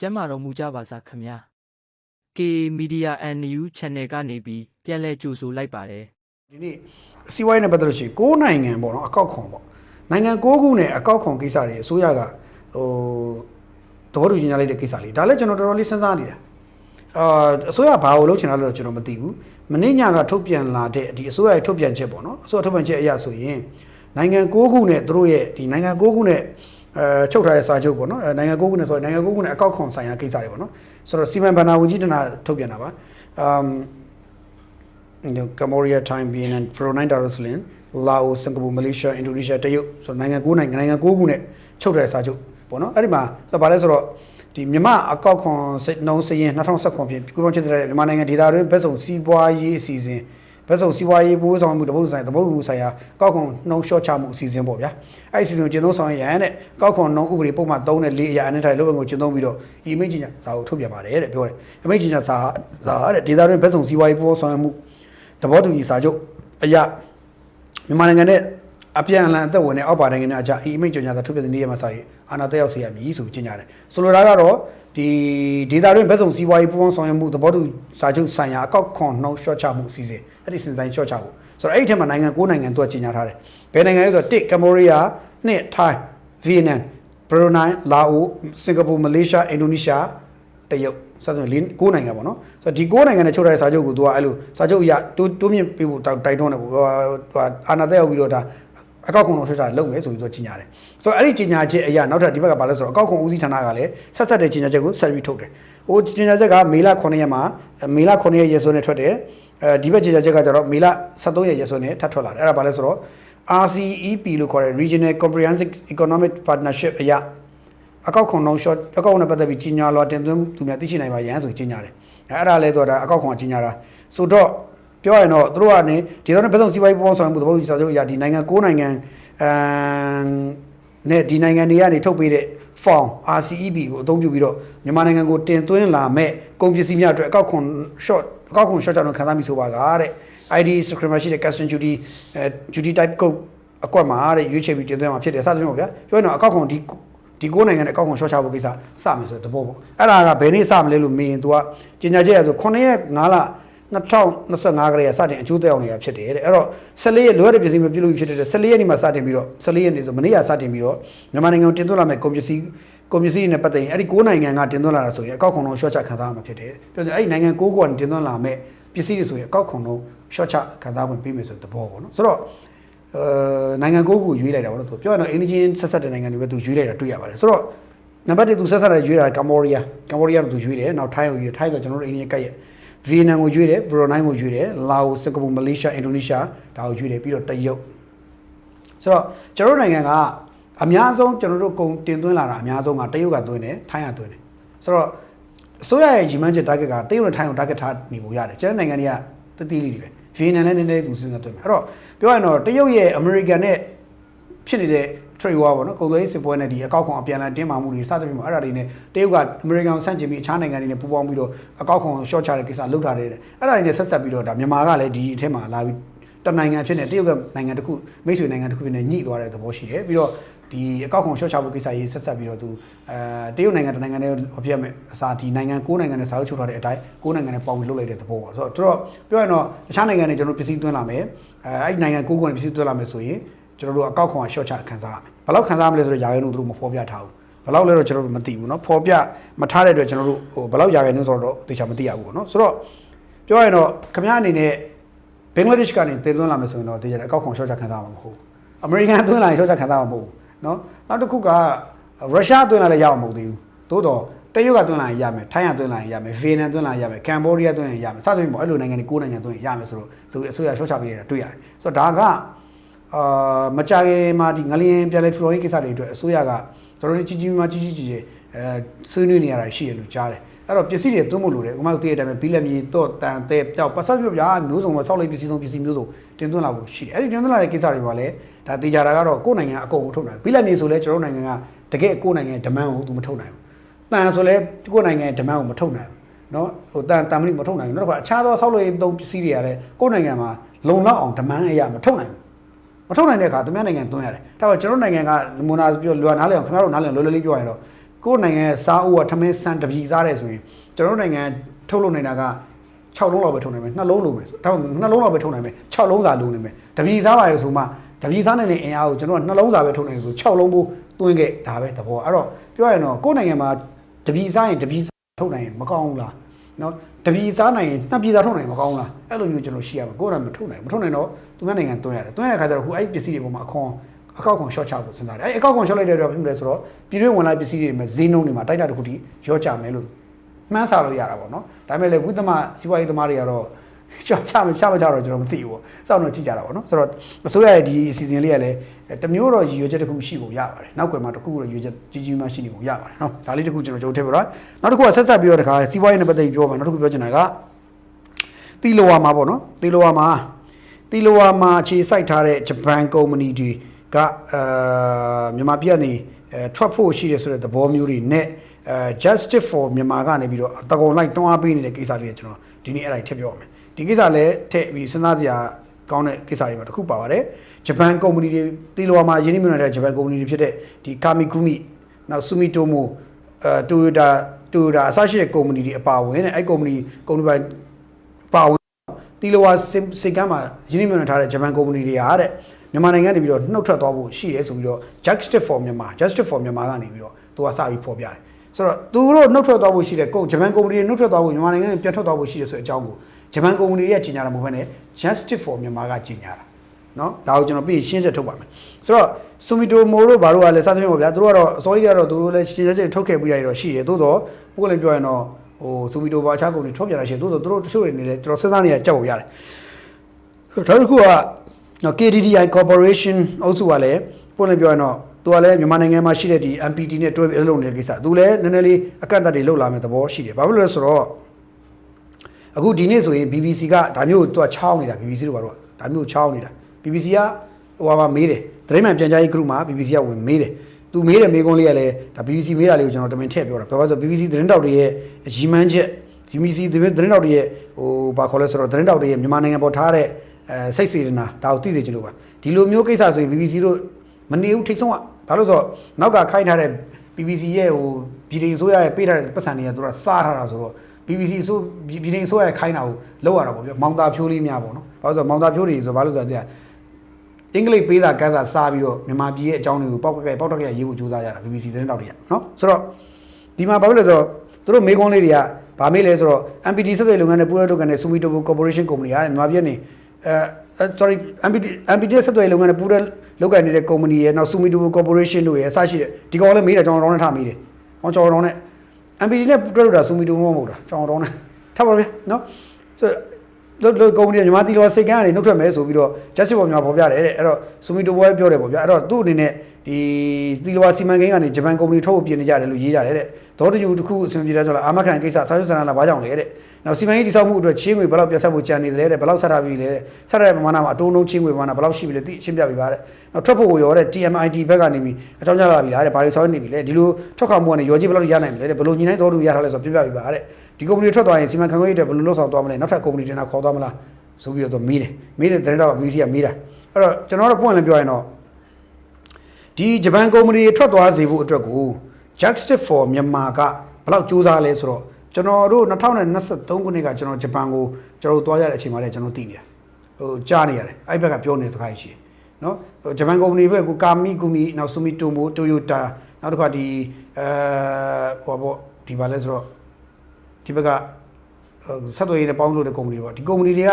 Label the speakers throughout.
Speaker 1: ကျမ်းမာတော်မူကြပါစားခင်ဗျာ K Media NU Channel ကနေပြီးပြန်လည်ကြိုဆိုလိုက်ပါတယ်
Speaker 2: ဒီနေ့စီးပွားရေးနဲ့ပတ်သက်လို့ရှိရင်ကိုးနိုင်ငံပေါ့နော်အကောက်ခွန်ပေါ့နိုင်ငံကိုးခုနဲ့အကောက်ခွန်ကိစ္စတွေအစိုးရကဟိုသဘောတူညီကြလိုက်တဲ့ကိစ္စလေးဒါလည်းကျွန်တော်တော်တော်လေးစဉ်းစားနေတာအာအစိုးရဘာကိုလုပ်ချင်တာလဲတော့ကျွန်တော်မသိဘူးမနေ့ညကထုတ်ပြန်လာတဲ့ဒီအစိုးရရဲ့ထုတ်ပြန်ချက်ပေါ့နော်အစိုးရထုတ်ပြန်ချက်အရဆိုရင်နိုင်ငံကိုးခုနဲ့သူတို့ရဲ့ဒီနိုင်ငံကိုးခုနဲ့ အဲချုပ်ထားတဲ့စာချုပ်ပေါ့နော်အဲနိုင်ငံကိုးခုနဲ့ဆိုရင်နိုင်ငံကိုးခုနဲ့အကောက်ခွန်ဆိုင်ရာကိစ္စတွေပေါ့နော်ဆိုတော့စီမံဘဏ္ဍာဝန်ကြီးဌာနထုတ်ပြန်တာပါအမ် you know Cambodia Thai Vietnam Brunei Darussalam Laos Singapore Malaysia Indonesia တရုတ်ဆိုတော့နိုင်ငံ9နိုင်ငံနိုင်ငံ9ခုနဲ့ချုပ်တဲ့စာချုပ်ပေါ့နော်အဲ့ဒီမှာဆိုတော့ဗာလဲဆိုတော့ဒီမြန်မာအကောက်ခွန်စိတ်နှုံးစရင်2019ပြင်ကုပေါင်းချစ်တဲ့မြန်မာနိုင်ငံဒေသတွင်းဘက်စုံစီးပွားရေးအစီအစဉ် ဘက်စုံစီးပွားရေးပိုးဆောင်မှုတပုတ်ဆိုင်တပုတ်လူဆိုင်ရာကောက်ခွန်နှုံးလျှော့ချမှုအစီအစဉ်ပေါ့ဗျာအဲ့ဒီအစီအစဉ်ကိုကျင့်သုံးဆောင်ရန်တဲ့ကောက်ခွန်နှုံးဥပဒေပုံမှန်3နဲ့4အရာအနှဲ့ထိုင်လုပ်ငန်းကိုကျင့်သုံးပြီးတော့ဒီအမိန့်ကြီးညာစာကိုထုတ်ပြန်ပါတယ်တဲ့ပြောတယ်အမိန့်ကြီးညာစာစာတဲ့ဒေသတွင်းဘက်စုံစီးပွားရေးပိုးဆောင်မှုသဘောတူညီစာချုပ်အရာမြန်မာနိုင်ငံနဲ့အပြန်အလှန်အသက်ဝင်တဲ့အောက်ပါနိုင်ငံများအကြားအီအမိန့်ကြော်ညာသာထုတ်ပြန်တဲ့နေ့ရက်မှာစာရေးအာဏာတက်ရောက်စေရမည်ဆိုကြေညာတယ်ဆိုလိုတာကတော့ ဒီဒေတာတွင်ဘက်စုံစီးပွားရေးပူးပေါင်းဆောင်ရွက်မှုသဘောတူစာချုပ်ဆိုင်ရာအကောက်ခွန်နှုန်းလျှော့ချမှုအစီအစဉ်အဲ့ဒီစဉ်းစားလျှော့ချဖို့ဆိုတော့အဲ့ဒီထဲမှာနိုင်ငံ၉နိုင်ငံသူကကြေညာထားတယ်ဘယ်နိုင်ငံလဲဆိုတော့1ကမ္ဘောဒီးယား2ထိုင်းဗီယက်နမ်ဘရူနိုင်းလာအိုစင်ကာပူမလေးရှားအင်ဒိုနီးရှားတရုတ်စသဖြင့်လေး9နိုင်ငံပေါ့နော်ဆိုတော့ဒီ9နိုင်ငံနဲ့ချုပ်ထားတဲ့စာချုပ်ကိုသူကအဲ့လိုစာချုပ်အရတိုးတိုးမြင့်ပေးဖို့တိုက်တွန်းတယ်ပေါ့ဟိုအာနာသက်ရောက်ပြီးတော့ဒါ အကောက်ခွန်တော်ထွက်တာလုပ်မယ်ဆိုပြီးတော့ကြီးညာတယ်ဆိုတော့အဲ့ဒီကြီးညာချက်အရနောက်ထပ်ဒီဘက်ကဘာလဲဆိုတော့အကောက်ခွန်ဦးစီးဌာနကလည်းဆက်ဆက်တဲ့ကြီးညာချက်ကိုဆက်ပြီးထုတ်တယ်ဟိုကြီးညာချက်ကမေလ9ရက်မှာမေလ9ရက်ရက်စွဲနဲ့ထွက်တယ်အဲဒီဘက်ကြီးညာချက်ကကျတော့မေလ23ရက်ရက်စွဲနဲ့ထပ်ထွက်လာတယ်အဲ့ဒါဘာလဲဆိုတော့ RCEP လို့ခေါ်တဲ့ Regional Comprehensive Economic Partnership အရာအကောက်ခွန်လုံး short အကောက်ခွန်နဲ့ပတ်သက်ပြီးကြီးညာလွှာတင်သွင်းသူများသိရှိနိုင်ပါရန်ဆိုကြီးညာတယ်အဲအဲ့ဒါလဲတော့ဒါအကောက်ခွန်ကြီးညာတာဆိုတော့ ပြောရရင်တော့သူတို့ကနေဒီတော့ဘယ်ဆုံးစီးပွားရေးပေါင်းဆောင်မှုသဘောတူစာချုပ်အရာဒီနိုင်ငံ၉နိုင်ငံအမ်နဲ့ဒီနိုင်ငံတွေကနေထုတ်ပေးတဲ့ form RCEP ကိုအသုံးပြုပြီးတော့မြန်မာနိုင်ငံကိုတင်သွင်းလာမဲ့ကုန်ပစ္စည်းများအတွက်အကောက်ခွန် short အကောက်ခွန် short ချတော့ခံစားမိဆိုပါကတဲ့ ID discrimination ရှိတဲ့ custom duty အဲ duty type code အကွက်မှာတဲ့ရွေးချယ်ပြီးတင်သွင်းမှာဖြစ်တယ်စသဖြင့်ပေါ့ဗျာပြောရင်တော့အကောက်ခွန်ဒီဒီကိုးနိုင်ငံနဲ့အကောက်ခွန်ရှော့ချဖို့ကိစ္စစမယ်ဆိုတဲ့သဘောပေါ့အဲ့ဒါကဘယ်နေ့စမလဲလို့မေးရင် तू ကကျင်ညာချက်ရဆို9ရက်5လ 2025ကလေးကစတင်အကျိုးသက်ရောက်နေတာဖြစ်တယ်တဲ့အဲ့တော့14ရက်လိုရတဲ့ပစ္စည်းမပြုတ်လို့ဖြစ်တဲ့14ရက်နေ့မှာစတင်ပြီးတော့14ရက်နေ့ဆိုမနေ့ကစတင်ပြီးတော့မြန်မာနိုင်ငံကိုတင်သွင်းလာမဲ့ကုန်ပစ္စည်းကုန်ပစ္စည်းနဲ့ပတ်သက်ရင်အဲ့ဒီ9နိုင်ငံကတင်သွင်းလာတာဆိုရင်အကောက်ခွန်လုံးရှော့ချခံစားရမှာဖြစ်တယ်ပြောတယ်အဲ့ဒီနိုင်ငံ9ခုကနေတင်သွင်းလာမဲ့ပစ္စည်းတွေဆိုရင်အကောက်ခွန်လုံးရှော့ချခံစားဝင်ပေးမယ်ဆိုတဲ့သဘောပေါ့နော်ဆိုတော့အဲနိုင်ငံကိုခုရွေးလိုက်တာပေါ့နော်သူပြောရတော့အင်ဒီဂျင်ဆက်ဆက်တဲ့နိုင်ငံတွေပဲသူရွေးလိုက်တာတွေ့ရပါတယ်ဆိုတော့နံပါတ်1သူဆက်ဆက်တဲ့ရွေးတာကမ္ဘောဒီးယားကမ္ဘောဒီးယားကိုသူရွေးတယ်နောက်ထိုင်းကိုရွေးတယ်ထိုင်းဆိုကျွန်တော်တို့အိန္ဒိယကပ်ရဲ့ ဗီယက်နမ်ကိုရွေးတယ်ဘရူနိုင်းကိုရွေးတယ်လာအိုစင်ကာပူမလေးရှားအင်ဒိုနီးရှားဒါကိုရွေးတယ်ပြီးတော့တရုတ်ဆိုတော့ကျွန်တော်တို့နိုင်ငံကအများဆုံးကျွန်တော်တို့ကုန်တင်သွင်းလာတာအများဆုံးကတရုတ်ကသွင်းတယ်ထိုင်းကသွင်းတယ်ဆိုတော့အစိုးရရဲ့ကြီးမှန်းချက် target ကတရုတ်နဲ့ထိုင်းကို target ထားနေဖို့ရတယ်ကျန်တဲ့နိုင်ငံတွေကတတိလေးတွေပဲဗီယက်နမ်လည်းနည်းနည်းသူစဉ်းစားတွေ့မယ်အဲ့တော့ပြောရရင်တော့တရုတ်ရဲ့အမေရိကန်နဲ့ဖြစ်နေတဲ့ trade war ပေါ့နော်ကုန်သွယ်ရေးစစ်ပွဲနဲ့ဒီအကောက်ခွန်အပြန်အလှန်တင်းမာမှုတွေစသဖြင့်ပေါ့အဲ့ဒါတွေနဲ့တရုတ်ကအမေရိကန်ကိုဆန့်ကျင်ပြီးအခြားနိုင်ငံတွေနဲ့ပူးပေါင်းပြီးတော့အကောက်ခွန် short ချတဲ့ကိစ္စလုပ်ထားတယ်တဲ့အဲ့ဒါတွေနဲ့ဆက်ဆက်ပြီးတော့ဒါမြန်မာကလည်းဒီအထက်မှာလာပြီးတနိုင်ငံဖြစ်နေတရုတ်ကနိုင်ငံတစ်ခုမိတ်ဆွေနိုင်ငံတစ်ခုဖြစ်နေညှိသွားတဲ့သဘောရှိတယ်ပြီးတော့ဒီအကောက်ခွန် short ချဖို့ကိစ္စရေးဆက်ဆက်ပြီးတော့သူအဲတရုတ်နိုင်ငံတစ်နိုင်ငံနဲ့ဟောပြရမယ်အစားဒီနိုင်ငံ၉နိုင်ငံနဲ့စာချုပ်ချုပ်ထားတဲ့အတိုင်း၉နိုင်ငံနဲ့ပေါင်းပြီးလုပ်လိုက်တဲ့သဘောပေါ့ဆိုတော့တို့တော့ပြောရင်တော့တခြားနိုင်ငံတွေကျွန်တော်ပစ္စည်းသွင်းလာမယ်အဲအဲ့ဒီနိုင်ငံ၉ခုနဲ့ပစ္စည်းသွင်းလာမယ်ဆိုရင် ကျွန်တော်တို့အကောက်ခွန်က short ချခံစားရမယ်ဘယ်လောက်ခံစားရမလဲဆိုတော့ယာရဲနှုန်းတို့မဖော်ပြထားဘူးဘယ်လောက်လဲတော့ကျွန်တော်တို့မသိဘူးเนาะဖော်ပြမထားတဲ့အတွက်ကျွန်တော်တို့ဟိုဘယ်လောက်ယာရဲနှုန်းဆိုတော့သေချာမသိရဘူးပေါ့เนาะဆိုတော့ပြောရင်တော့ခမရအနေနဲ့ဘင်္ဂလားဒေ့ရှ်ကနေတည်သွင်းလာမယ်ဆိုရင်တော့တေချာအကောက်ခွန် short ချခံစားမှာမဟုတ်ဘူးအမေရိကန်သွင်းလာရင် short ချခံစားမှာမဟုတ်ဘူးเนาะနောက်တစ်ခုကရုရှားသွင်းလာလည်းရအောင်မဟုတ်သေးဘူးသို့တော့တရုတ်ကသွင်းလာရင်ရမယ်ထိုင်းကသွင်းလာရင်ရမယ်ဗီယက်နမ်သွင်းလာရင်ရမယ်ကမ်ဘောဒီးယားသွင်းရင်ရမယ်စသဖြင့်ပေါ့အဲ့လိုနိုင်ငံတွေ၉နိုင်ငံသွင်းရင်ရမယ်ဆိုတော့ဆိုအစိုးရ short ချပေးနေတာတွေ့ရတယ်ဆိုတော့ဒါက အာမကြခင်မှာဒီငလျင်ပြန်လဲထူထောင်ရေးကိစ္စတွေအတွက်အစိုးရကတော်တော်လေးကြီးကြီးမားမားကြီးကြီးကြီးကြီးအဲဆွေးနွေးနေရတာရှိရလို့ကြားတယ်အဲ့တော့ပစ္စည်းတွေသွင်းဖို့လိုတယ်ဥပမာတို့တည့်တဲ့အတိုင်းပဲဘီလက်မြေတော့တန်တဲ့ပြောက်ပတ်ဆက်ပြောပြာမျိုးစုံပဲစောက်လိုက်ပစ္စည်းဆုံးပစ္စည်းမျိုးစုံတင်သွင်းလာဖို့ရှိတယ်အဲ့ဒီတင်သွင်းလာတဲ့ကိစ္စတွေမှာလည်းဒါတေချာတာကတော့ကိုယ်နိုင်ငံအကုန်မထုတ်နိုင်ဘူးဘီလက်မြေဆိုလဲကျွန်တော်တို့နိုင်ငံကတကယ်ကိုယ်နိုင်ငံဒမန်ကိုသူမထုတ်နိုင်ဘူးတန်ဆိုလဲကိုယ်နိုင်ငံဒမန်ကိုမထုတ်နိုင်ဘူးနော်ဟိုတန်တန်မဏိမထုတ်နိုင်ဘူးနောက်တစ်ခါအခြားသောဆောက်လုပ်ရေးသုံးပစ္စည်းတွေကလည်းကိုယ်နိုင်ငံမှာလုံလောက်အောင်ဒမန်အရာမထုတ်နိုင်ဘူး မထုတ်နိုင်တဲ့အခါသူများနိုင်ငံသွင်းရတယ်ဒါပေမဲ့ကျွန်တော်နိုင်ငံကနမူနာပြောလွယ်နားလည်အောင်ခင်ဗျားတို့နားလည်လွယ်လွယ်လေးပြောရရင်တော့ကိုယ့်နိုင်ငံရဲ့စားအုပ်ကထမင်းဆန်တစ်ပြည်စားတယ်ဆိုရင်ကျွန်တော်တို့နိုင်ငံထုတ်လုပ်နေတာက6လုံးလောက်ပဲထုတ်နိုင်မယ်2လုံးလိုမယ်ဒါမှ2လုံးလောက်ပဲထုတ်နိုင်မယ်6လုံးစာလိုနေမယ်တစ်ပြည်စားပါရဆိုမှတစ်ပြည်စားနိုင်တဲ့အင်အားကိုကျွန်တော်က2လုံးစာပဲထုတ်နိုင်ဆို6လုံးပိုးသွင်းခဲ့ဒါပဲသဘောအဲ့တော့ပြောရရင်တော့ကိုယ့်နိုင်ငံမှာတစ်ပြည်စားရင်တစ်ပြည်စားထုတ်နိုင်ရင်မကောင်းဘူးလားနော် တပြည်စားနိုင်ရင်နှစ်ပြည်စားထုတ်နိုင်ရင်မကောင်းဘူးလားအဲ့လိုမျိုးကျွန်တော်ရှိရမှာကိုယ်ကမထုတ်နိုင်ဘူးမထုတ်နိုင်တော့သူများနိုင်ငံတွန်းရတယ်တွန်းရတဲ့ခါကျတော့ခုအဲ့ဒီပစ္စည်းတွေပေါ်မှာအခွန်အကောက်ခွန် short ချဖို့စဉ်းစားတယ်အဲ့အကောက်ခွန် short လိုက်တဲ့တော့ဖြစ်မလဲဆိုတော့ပြည်တွင်းဝင်လာပစ္စည်းတွေမှာဈေးနှုန်းတွေမှာတိုက်တာတစ်ခုတည်းရောကြမယ်လို့မှန်းဆလို့ရတာပေါ့နော်ဒါပေမဲ့လေဝိသမစီးပွားရေးသမားတွေကတော့ ချာချမချမချတော့ကျွန်တော်မသိဘူးပေါ့စောင့်တော့ကြည့်ကြတာပေါ့နော်ဆိုတော့အစိုးရရဲ့ဒီအစီအစဉ်လေးကလည်းတမျိုးတော့ရည်ရွယ်ချက်တစ်ခုရှိဖို့ရပါတယ်နောက်ကွယ်မှာတစ်ခုတော့ရည်ရွယ်ချက်ကြီးကြီးမှရှိနေဖို့ရပါတယ်နော်ဒါလေးတစ်ခုကျွန်တော်ကြိုးထည့်ပြတော့နောက်တစ်ခုကဆက်ဆက်ပြီးတော့တခါစီးပွားရေးနဲ့ပတ်သက်ပြီးပြောမှာနောက်တစ်ခုပြောချင်တာကတီလိုဝါမှာပေါ့နော်တီလိုဝါမှာတီလိုဝါမှာခြေစိုက်ထားတဲ့ဂျပန်ကုမ္ပဏီတွေကအာမြန်မာပြည်ကနေအဲထွက်ဖို့ရှိတယ်ဆိုတဲ့သဘောမျိုးတွေနဲ့အဲ justice for မြန်မာကနေပြီးတော့တကုံလိုက်တွန်းအားပေးနေတဲ့ကိစ္စတွေကျွန်တော်ဒီနေ့အဲ့ဒါထည့်ပြောရမယ် ဒီကိစ္စလည်းထည့်ပြီးစဉ်းစားစရာကောင်းတဲ့ကိစ္စတွေမှာတစ်ခုပါပါတယ်ဂျပန်ကုမ္ပဏီတွေတီလိုဝါမှာယင်းနှမြုံနေတဲ့ဂျပန်ကုမ္ပဏီတွေဖြစ်တဲ့ဒီကာမီကူမီနောက်ဆူမီတိုမိုအဲတိုယိုတာတိုယိုတာအစရှိတဲ့ကုမ္ပဏီတွေအပါအဝင်တဲ့အဲ့ကုမ္ပဏီကုမ္ပဏီပိုင်းပါဝင်တီလိုဝါစိတ်ကမ်းမှာရင်းနှီးမြှုပ်နှံထားတဲ့ဂျပန်ကုမ္ပဏီတွေဟာတဲ့မြန်မာနိုင်ငံနေပြီးတော့နှုတ်ထွက်သွားဖို့ရှိတယ်ဆိုပြီးတော့ Justice for မြန်မာ Justice for မြန်မာကနေပြီးတော့သူကစပြီးဖော်ပြတယ်ဆိုတော့သူတို့နှုတ်ထွက်သွားဖို့ရှိတဲ့ကုဂျပန်ကုမ္ပဏီတွေနှုတ်ထွက်သွားဖို့မြန်မာနိုင်ငံနဲ့ပြန်ထွက်သွားဖို့ရှိတယ်ဆိုတဲ့အကြောင်းကို ဂျပန်ကုမ္ပဏီတွေကကြီးညာတာမဟုတ်ဘဲနဲ့ Justice for မြန်မာကကြီးညာတာနော်ဒါကိုကျွန်တော်ပြီးရှင်းချက်ထုတ်ပါမယ်ဆိုတော့ Sumitomo တို့ဘာလို့ကလဲစသဖြင့်ပေါ့ဗျာသူတို့ကတော့အစိုးရကတော့သူတို့လည်းရှင်းချက်ထုတ်ခဲ့ပြီးရတော့ရှိတယ်သို့တော့ဘုကလည်းပြောရင်တော့ဟို Sumitomo ဘာအခြားကုမ္ပဏီထုတ်ပြန်လာရှိတယ်သို့တော့သူတို့တချို့တွေနေလဲကျွန်တော်စဉ်းစားနေရကြောက်ဖို့ရတယ်နောက်တစ်ခုကနော် KDDI Corporation အုပ်စုကလည်းပုံနဲ့ပြောရင်တော့သူကလည်းမြန်မာနိုင်ငံမှာရှိတဲ့ဒီ MPT နဲ့တွဲပြီးအလုပ်လုပ်နေတဲ့ကိစ္စသူလည်းနည်းနည်းလေးအကန့်အသတ်တွေလုပ်လာမယ့်သဘောရှိတယ်ဘာဖြစ်လို့လဲဆိုတော့ အခုဒီနေ့ဆိုရင် BBC ကဒါမျိုးကိုသူကချောင်းနေတာ BBC တို့ကတော့ဒါမျိုးချောင်းနေတာ BBC ကဟိုဟာမေးတယ်သတင်းမှန်ပြန်ကြားရေး group မှာ BBC ကဝင်မေးတယ်သူမေးတဲ့မေးခွန်းလေးကလည်းဒါ BBC မေးတာလေးကိုကျွန်တော်တမင်ထည့်ပြောတာဘာလို့လဲဆိုတော့ BBC သတင်းတောက်တွေရဲ့ရီမန်းချက် BBC သတင်းတောက်တွေရဲ့ဟိုဘာခေါ်လဲဆိုတော့သတင်းတောက်တွေရဲ့မြန်မာနိုင်ငံပေါ်ထားတဲ့အဲစိတ်စေတနာဒါကိုသိစေချင်လို့ပါဒီလိုမျိုးကိစ္စဆိုရင် BBC တို့မနေဘူးထိတ်ဆုံးကဘာလို့ဆိုတော့နောက်ကခိုင်းထားတဲ့ BBC ရဲ့ဟိုပြည်ထောင်စုရဲ့ပေးထားတဲ့ပတ်စံတွေကသူကစားထားတာဆိုတော့ BBC ဆိုပြည်ထောင်စုရဲ့ခိုင်းတာကိုလောက်ရတာပေါ့ဗျမောင်တာဖြိုးလေးများပေါ့နော်ဘာလို့ဆိုတော့မောင်တာဖြိုးတွေဆိုဘာလို့ဆိုတော့အင်္ဂလိပ်ပေးတာကန်းစာစားပြီးတော့မြန်မာပြည်ရဲ့အကြောင်းတွေကိုပေါက်ကဲပေါက်တက်ကြရေးဖို့ကြိုးစားကြတာ BBC သတင်းတောက်တွေကနော်ဆိုတော့ဒီမှာဘာဖြစ်လဲဆိုတော့သူတို့မေးခွန်းလေးတွေကဘာမေးလဲဆိုတော့ MPT ဆက်သွယ်လုပ်ငန်းနဲ့ပူးတွဲလုပ်ငန်းနဲ့ Sumitomo Corporation Company ကမြန်မာပြည်ကနေအဲ sorry MPT MPT ဆက်သွယ်လုပ်ငန်းနဲ့ပူးတွဲလုပ်ကိုင်နေတဲ့ company ရဲ့နောက် Sumitomo Corporation တို့ရဲ့အစရှိတဲ့ဒီကောင်လည်းမေးတယ်ကျွန်တော်တို့နဲ့ထားမေးတယ်။ဟောကျွန်တော်တို့နဲ့ MPT နဲ့ပူးတွဲလုပ်တာ Sumitomo မဟုတ်တာကျွန်တော်တို့နဲ့ထားပါဗျာနော်ဆိုလို့လို့ကုမ္ပဏီမြန်မာတီလောစိတ်ကန်းကနေနှုတ်ထွက်မယ်ဆိုပြီးတော့ justice ပေါ်မှာပေါ်ပြတယ်တဲ့အဲ့တော့ Sumitomo ပဲပြောတယ်ပေါ့ဗျာအဲ့တော့သူ့အနေနဲ့ဒီတီလောစီမံကိန်းကနေဂျပန်ကုမ္ပဏီထုတ်ဖို့ပြင်နေကြတယ်လို့ရေးကြတယ်တဲ့ ဒေါ်တယူတစ်ခုအဆင်ပြေတယ်ဆိုတော့အာမခံကိစ္စစာချုပ်ဆန္ဒလာဘာကြောင့်လဲတဲ့နောက်စီမံကိန်းတိစောက်မှုအတွက်ချင်းငွေဘယ်လောက်ပြတ်ဆက်ဖို့ကြံနေတယ်တဲ့ဘယ်လောက်ဆက်ရပြီလဲတဲ့ဆက်ရတဲ့ပမာဏမှာအတိုးနှုန်းချင်းငွေပမာဏဘယ်လောက်ရှိပြီလဲသိအချင်းပြပြီပါတဲ့နောက်ထွက်ဖို့ကိုရောတဲ့ TMIT ဘက်ကနေပြီးအကြောင်းကြားလာပြီလားတဲ့ဘာလို့ဆောင်းနေပြီလဲဒီလိုထွက်ခွာမှုကနေရောကြီးဘယ်လောက်ရနိုင်ပြီလဲတဲ့ဘယ်လိုညီနိုင်တော်သူရထားလဲဆိုပြပြပြီပါတဲ့ဒီကုမ္ပဏီထွက်သွားရင်စီမံခန့်ခွဲရေးအတွက်ဘယ်လိုလုပ်ဆောင်သွားမလဲနောက်ထပ်ကုမ္ပဏီတင်တာခေါ်သွားမလားဆိုပြီးတော့မေးတယ်မေးတဲ့တဲ့တော့ BBC ကမေးတာအဲ့တော့ကျွန်တော်တို့ပွင့်လည်းပြောရင်တော့ဒီဂျပန်ကုမ္ပဏီထွက်သွားစေဖို့အတွက်ကို Justice for မြန်မာကဘယ်လောက်စူးစမ်းလဲဆိုတော့ကျွန်တော်တို့2023ခုနှစ်ကကျွန်တော်ဂျပန်ကိုကျွန်တော်တို့သွားရတဲ့အချိန်မှာလည်းကျွန်တော်သိနေတာဟိုကြားနေရတယ်အဲ့ဘက်ကပြောနေတဲ့စကားရှိတယ်နော်ဟိုဂျပန်ကုမ္ပဏီဘက်ကကာမီကူမီနောက်ဆူမီတိုမိုတိုယိုတာနောက်တစ်ခါဒီအဲဟိုဘောဒီပါလဲဆိုတော့ဒီဘက်ကဆက်သွယ်ရေးနဲ့ပေါင်းလို့တဲ့ကုမ္ပဏီတွေပေါ့ဒီကုမ္ပဏီတွေက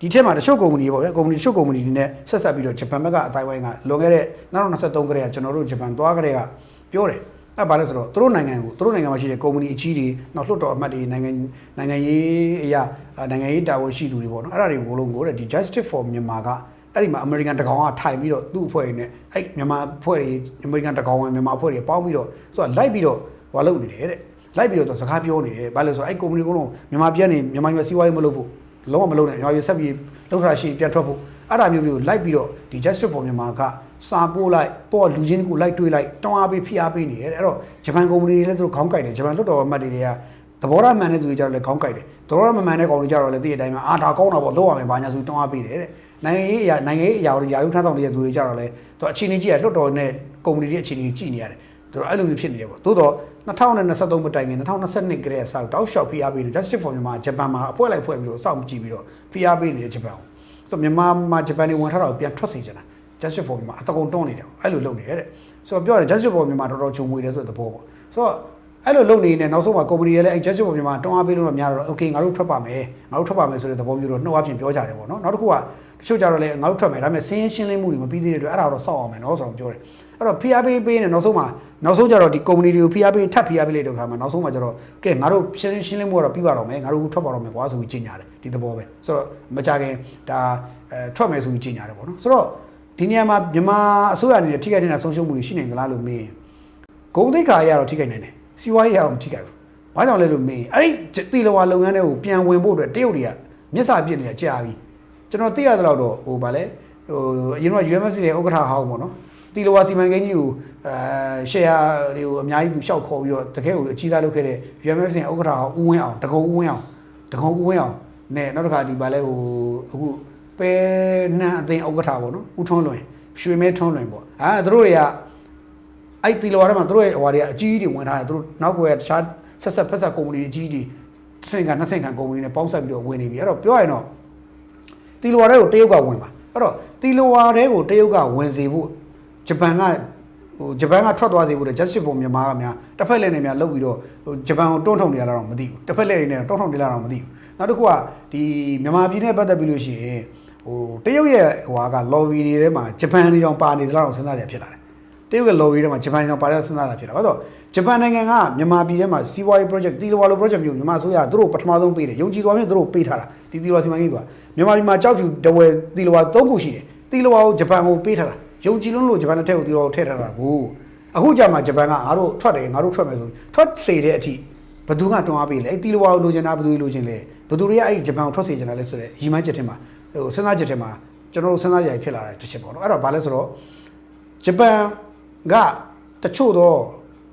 Speaker 2: ဒီထက်မှာတချို့ကုမ္ပဏီပေါ့ဗျာကုမ္ပဏီတချို့ကုမ္ပဏီတွေနဲ့ဆက်ဆက်ပြီးတော့ဂျပန်ဘက်ကအတိုင်းဝိုင်းကလွန်ခဲ့တဲ့2023ကတည်းကကျွန်တော်တို့ဂျပန်သွားကတည်းကပြောတယ် အဲ့ဘာလဲဆိုတော့သူတို့နိုင်ငံကိုသူတို့နိုင်ငံမှာရှိတဲ့ကုမ္ပဏီအကြီးတွေနောက်လွှတ်တော်အမတ်တွေနိုင်ငံနိုင်ငံရေးအရာနိုင်ငံရေးတာဝန်ရှိသူတွေပေါ့နော်အဲ့ဒါတွေဘလုံးကိုတဲ့ဒီ Justice for မြန်မာကအဲ့ဒီမှာ American တကောင်ကထိုင်ပြီးတော့သူ့အဖွဲ့တွေနဲ့အဲ့မြန်မာအဖွဲ့တွေ American တကောင်ဝင်မြန်မာအဖွဲ့တွေပေါင်းပြီးတော့သူကလိုက်ပြီးတော့ဟိုလုပ်နေတယ်တဲ့လိုက်ပြီးတော့စကားပြောနေတယ်ဘာလဲဆိုတော့အဲ့ကုမ္ပဏီကတော့မြန်မာပြည်ကနေမြန်မာပြည်စီးပွားရေးမလုပ်ဖို့လုံးဝမလုပ်နဲ့မြန်မာပြည်ဆက်ပြီးလှုပ်ထားရှိပြန်ထွက်ဖို့အဲ့ဒါမျိုးမျိုးလိုက်ပြီးတော့ဒီ Justice for မြန်မာက စာပို့လိုက်ပေါ့လူချင်းကိုလိုက်တွေးလိုက်တောင်းအားပေးဖိအားပေးနေတယ်အဲ့တော့ဂျပန်ကုမ္ပဏီတွေလည်းသူတို့ခေါင်းကိုက်တယ်ဂျပန်လွှတ်တော်အမတ်တွေကသဘောထားမှန်တဲ့သူတွေကြတော့လည်းခေါင်းကိုက်တယ်သဘောထားမမှန်တဲ့ကောင်တွေကြတော့လည်းသိတဲ့အတိုင်းမှာအာဒါကောင်းတာပေါ့လောက်ရမယ်ဘာညာဆိုတောင်းအားပေးတယ်တဲ့နိုင်ငံရေးအရာနိုင်ငံရေးအရာတွေယာရုထမ်းဆောင်နေတဲ့သူတွေကြတော့လည်းသူအချင်းချင်းကြည့်ရလွှတ်တော်နဲ့ကုမ္ပဏီတွေအချင်းချင်းကြည့်နေရတယ်သူတို့အဲ့လိုမျိုးဖြစ်နေတယ်ပေါ့သို့တော့2023မတိုင်ခင်2022ကတည်းကစတောက်လျှောက်ဖိအားပေးနေ Justice for မြန်မာဂျပန်မှာအဖွဲလိုက်ဖွဲ့ပြီးတော့စောင့်ကြည့်ပြီးတော့ဖိအားပေးနေတဲ့ဂျပန်ကိုဆိုတော့မြန်မာမှာဂျပန်တွေဝင်ထားတာကိုပြန်ထွက်စေချင်တာ Justice for မြန်မာအတကုံတွန်းနေတယ်အဲ့လိုလုပ်နေတယ်တဲ့ဆိုတော့ပြောတယ် Justice for မြန်မာတော်တော်ဂျုံမွေတယ်ဆိုတဲ့သဘောပေါ့ဆိုတော့အဲ့လိုလုပ်နေနေနောက်ဆုံးမှာ company တွေလည်းအဲ့ Justice for မြန်မာတွန်းအားပေးလို့တော့များတော့ okay ငါတို့ထွက်ပါမယ်ငါတို့ထွက်ပါမယ်ဆိုတဲ့သဘောမျိုးတော့နှုတ်အပြင်ပြောကြတယ်ပေါ့နော်နောက်တစ်ခုကတချို့ကြတော့လေငါတို့ထွက်မယ်ဒါပေမဲ့စင်းရှင်းလင်းမှုတွေမပြီးသေးတဲ့အတွက်အဲ့ဒါတော့စောင့်အောင်မယ်နော်ဆိုတော့ပြောတယ်အဲ့တော့ PR ပေးပေးနေနောက်ဆုံးမှာနောက်ဆုံးကြတော့ဒီ company တွေကို PR ပေးထပ် PR ပေးလိုက်တဲ့အခါမှာနောက်ဆုံးမှာကြတော့ကဲငါတို့ရှင်းရှင်းလင်းမှုကတော့ပြီးပါတော့မယ်ငါတို့ထွက်ပါတော့မယ်ကွာဆိုပြီးကြေညာတယ်ဒီသဘောပဲဆိုတော့မကြခင်ဒါအဲထွက်မယ်ဆိုပြီးကြေညာတယ်ပေါ့နော်ဆိုတော့ ဒီနေရာမှာမြန်မာအစိုးရအနေနဲ့ထိခိုက်နေတာဆုံးရှုံးမှုတွေရှိနေသလားလို့မေးရင်ဂုံတိတ်ခါရတော့ထိခိုက်နေတယ်စီးပွားရေးရတော့မထိခိုက်ဘူးဘာကြောင့်လဲလို့မေးရင်အဲ့ဒီတီလဝါလုပ်ငန်းတွေကိုပြန်ဝင်ဖို့အတွက်တရုတ်တွေကမျက်စာပြစ်နေတာကြာပြီကျွန်တော်သိရသလောက်တော့ဟိုဗာလဲဟိုအရင်က UMFC ရဲ့ဥက္ကဋ္ဌဟောင်းပေါ့နော်တီလဝါစီမံကိန်းကြီးကိုအဲရှယ်ယာတွေကိုအများကြီးသူရှောက်ခေါ်ပြီးတော့တကယ်ကိုအကြီးသားလုပ်ခဲ့တဲ့ UMFC ဥက္ကဋ္ဌဟောင်းဦးဝင်းအောင်တကုံဦးဝင်းအောင်တကုံဦးဝင်းအောင်နဲ့နောက်တစ်ခါဒီဗာလဲဟိုအခု ပဲနှန်းအသိဥက္ကဋ္ဌပေါ့နော်ဦးထွန်းလွင်ရွှေမဲထွန်းလွင်ပေါ့အာသူတို့တွေကအဲ့တီလဝါထဲမှာသူတို့ရဲ့ဟိုတွေကအကြီးကြီးတွေဝင်ထားတယ်သူတို့နောက်ကွယ်တခြားဆက်ဆက်ဖက်ဆက်ကုမ္ပဏီအကြီးကြီးတွေစင်ကနှစ်စင်ခံကုမ္ပဏီနဲ့ပေါင်းဆက်ပြီးတော့ဝင်နေပြီအဲ့တော့ပြောရရင်တော့တီလဝါထဲကိုတရုတ်ကဝင်ပါအဲ့တော့တီလဝါထဲကိုတရုတ်ကဝင်စေဖို့ဂျပန်ကဟိုဂျပန်ကထွက်သွားစေဖို့တဲ့ justice for မြန်မာကများတစ်ဖက်လက်နဲ့များလုပ်ပြီးတော့ဟိုဂျပန်ကိုတွန်းထုံနေရတာတော့မသိဘူးတစ်ဖက်လက်တွေနဲ့တွန်းထုံနေလာတော့မသိဘူးနောက်တစ်ခုကဒီမြန်မာပြည်နဲ့ပတ်သက်ပြီးလို့ရှိရင် ဟိုတရုတ်ရဲ့ဟိုက lobby တွေထဲမှာဂျပန်တွေတောင်ပါနေသလားတော့စဉ်းစားကြဖြစ်လာတယ်တရုတ်ရဲ့ lobby ထဲမှာဂျပန်တွေတောင်ပါတဲ့စဉ်းစားတာဖြစ်လာဘာလို့ဂျပန်နိုင်ငံကမြန်မာပြည်ထဲမှာစီးပွားရေး project တီလဝါလို project မျိုးမြန်မာဆိုရသူတို့ပထမဆုံးပေးတယ်ယုံကြည်သွားမျိုးသူတို့ပေးထားတာဒီတီလဝါစီမံကိန်းဆိုတာမြန်မာပြည်မှာကြောက်ဖြူတဝဲတီလဝါ၃ခုရှိတယ်တီလဝါကိုဂျပန်ကိုပေးထားတာယုံကြည်လုံးလို့ဂျပန်လက်ထက်ကိုတီတော်ထည့်ထားတာကိုအခုကြမှာဂျပန်ကငါတို့ထွက်တယ်ငါတို့ထွက်မယ်ဆိုထွက်စေတဲ့အထိဘယ်သူကတွန်းအားပေးလဲအဲ့တီလဝါကိုလိုချင်တာဘယ်သူလိုချင်လဲဘယ်သူတွေကအဲ့ဂျပန်ကိုထွက်စေချင်တာလဲဆိုတော့ရီမန်းချက်ထဲမှာ ဟိုစဉ်းစားချက်ထဲမှာကျွန်တော်တို့စဉ်းစားရည်ဖြစ်လာတဲ့တစ်ချက်ပေါ့နော်အဲ့တော့ဘာလဲဆိုတော့ဂျပန်ကတချို့တော့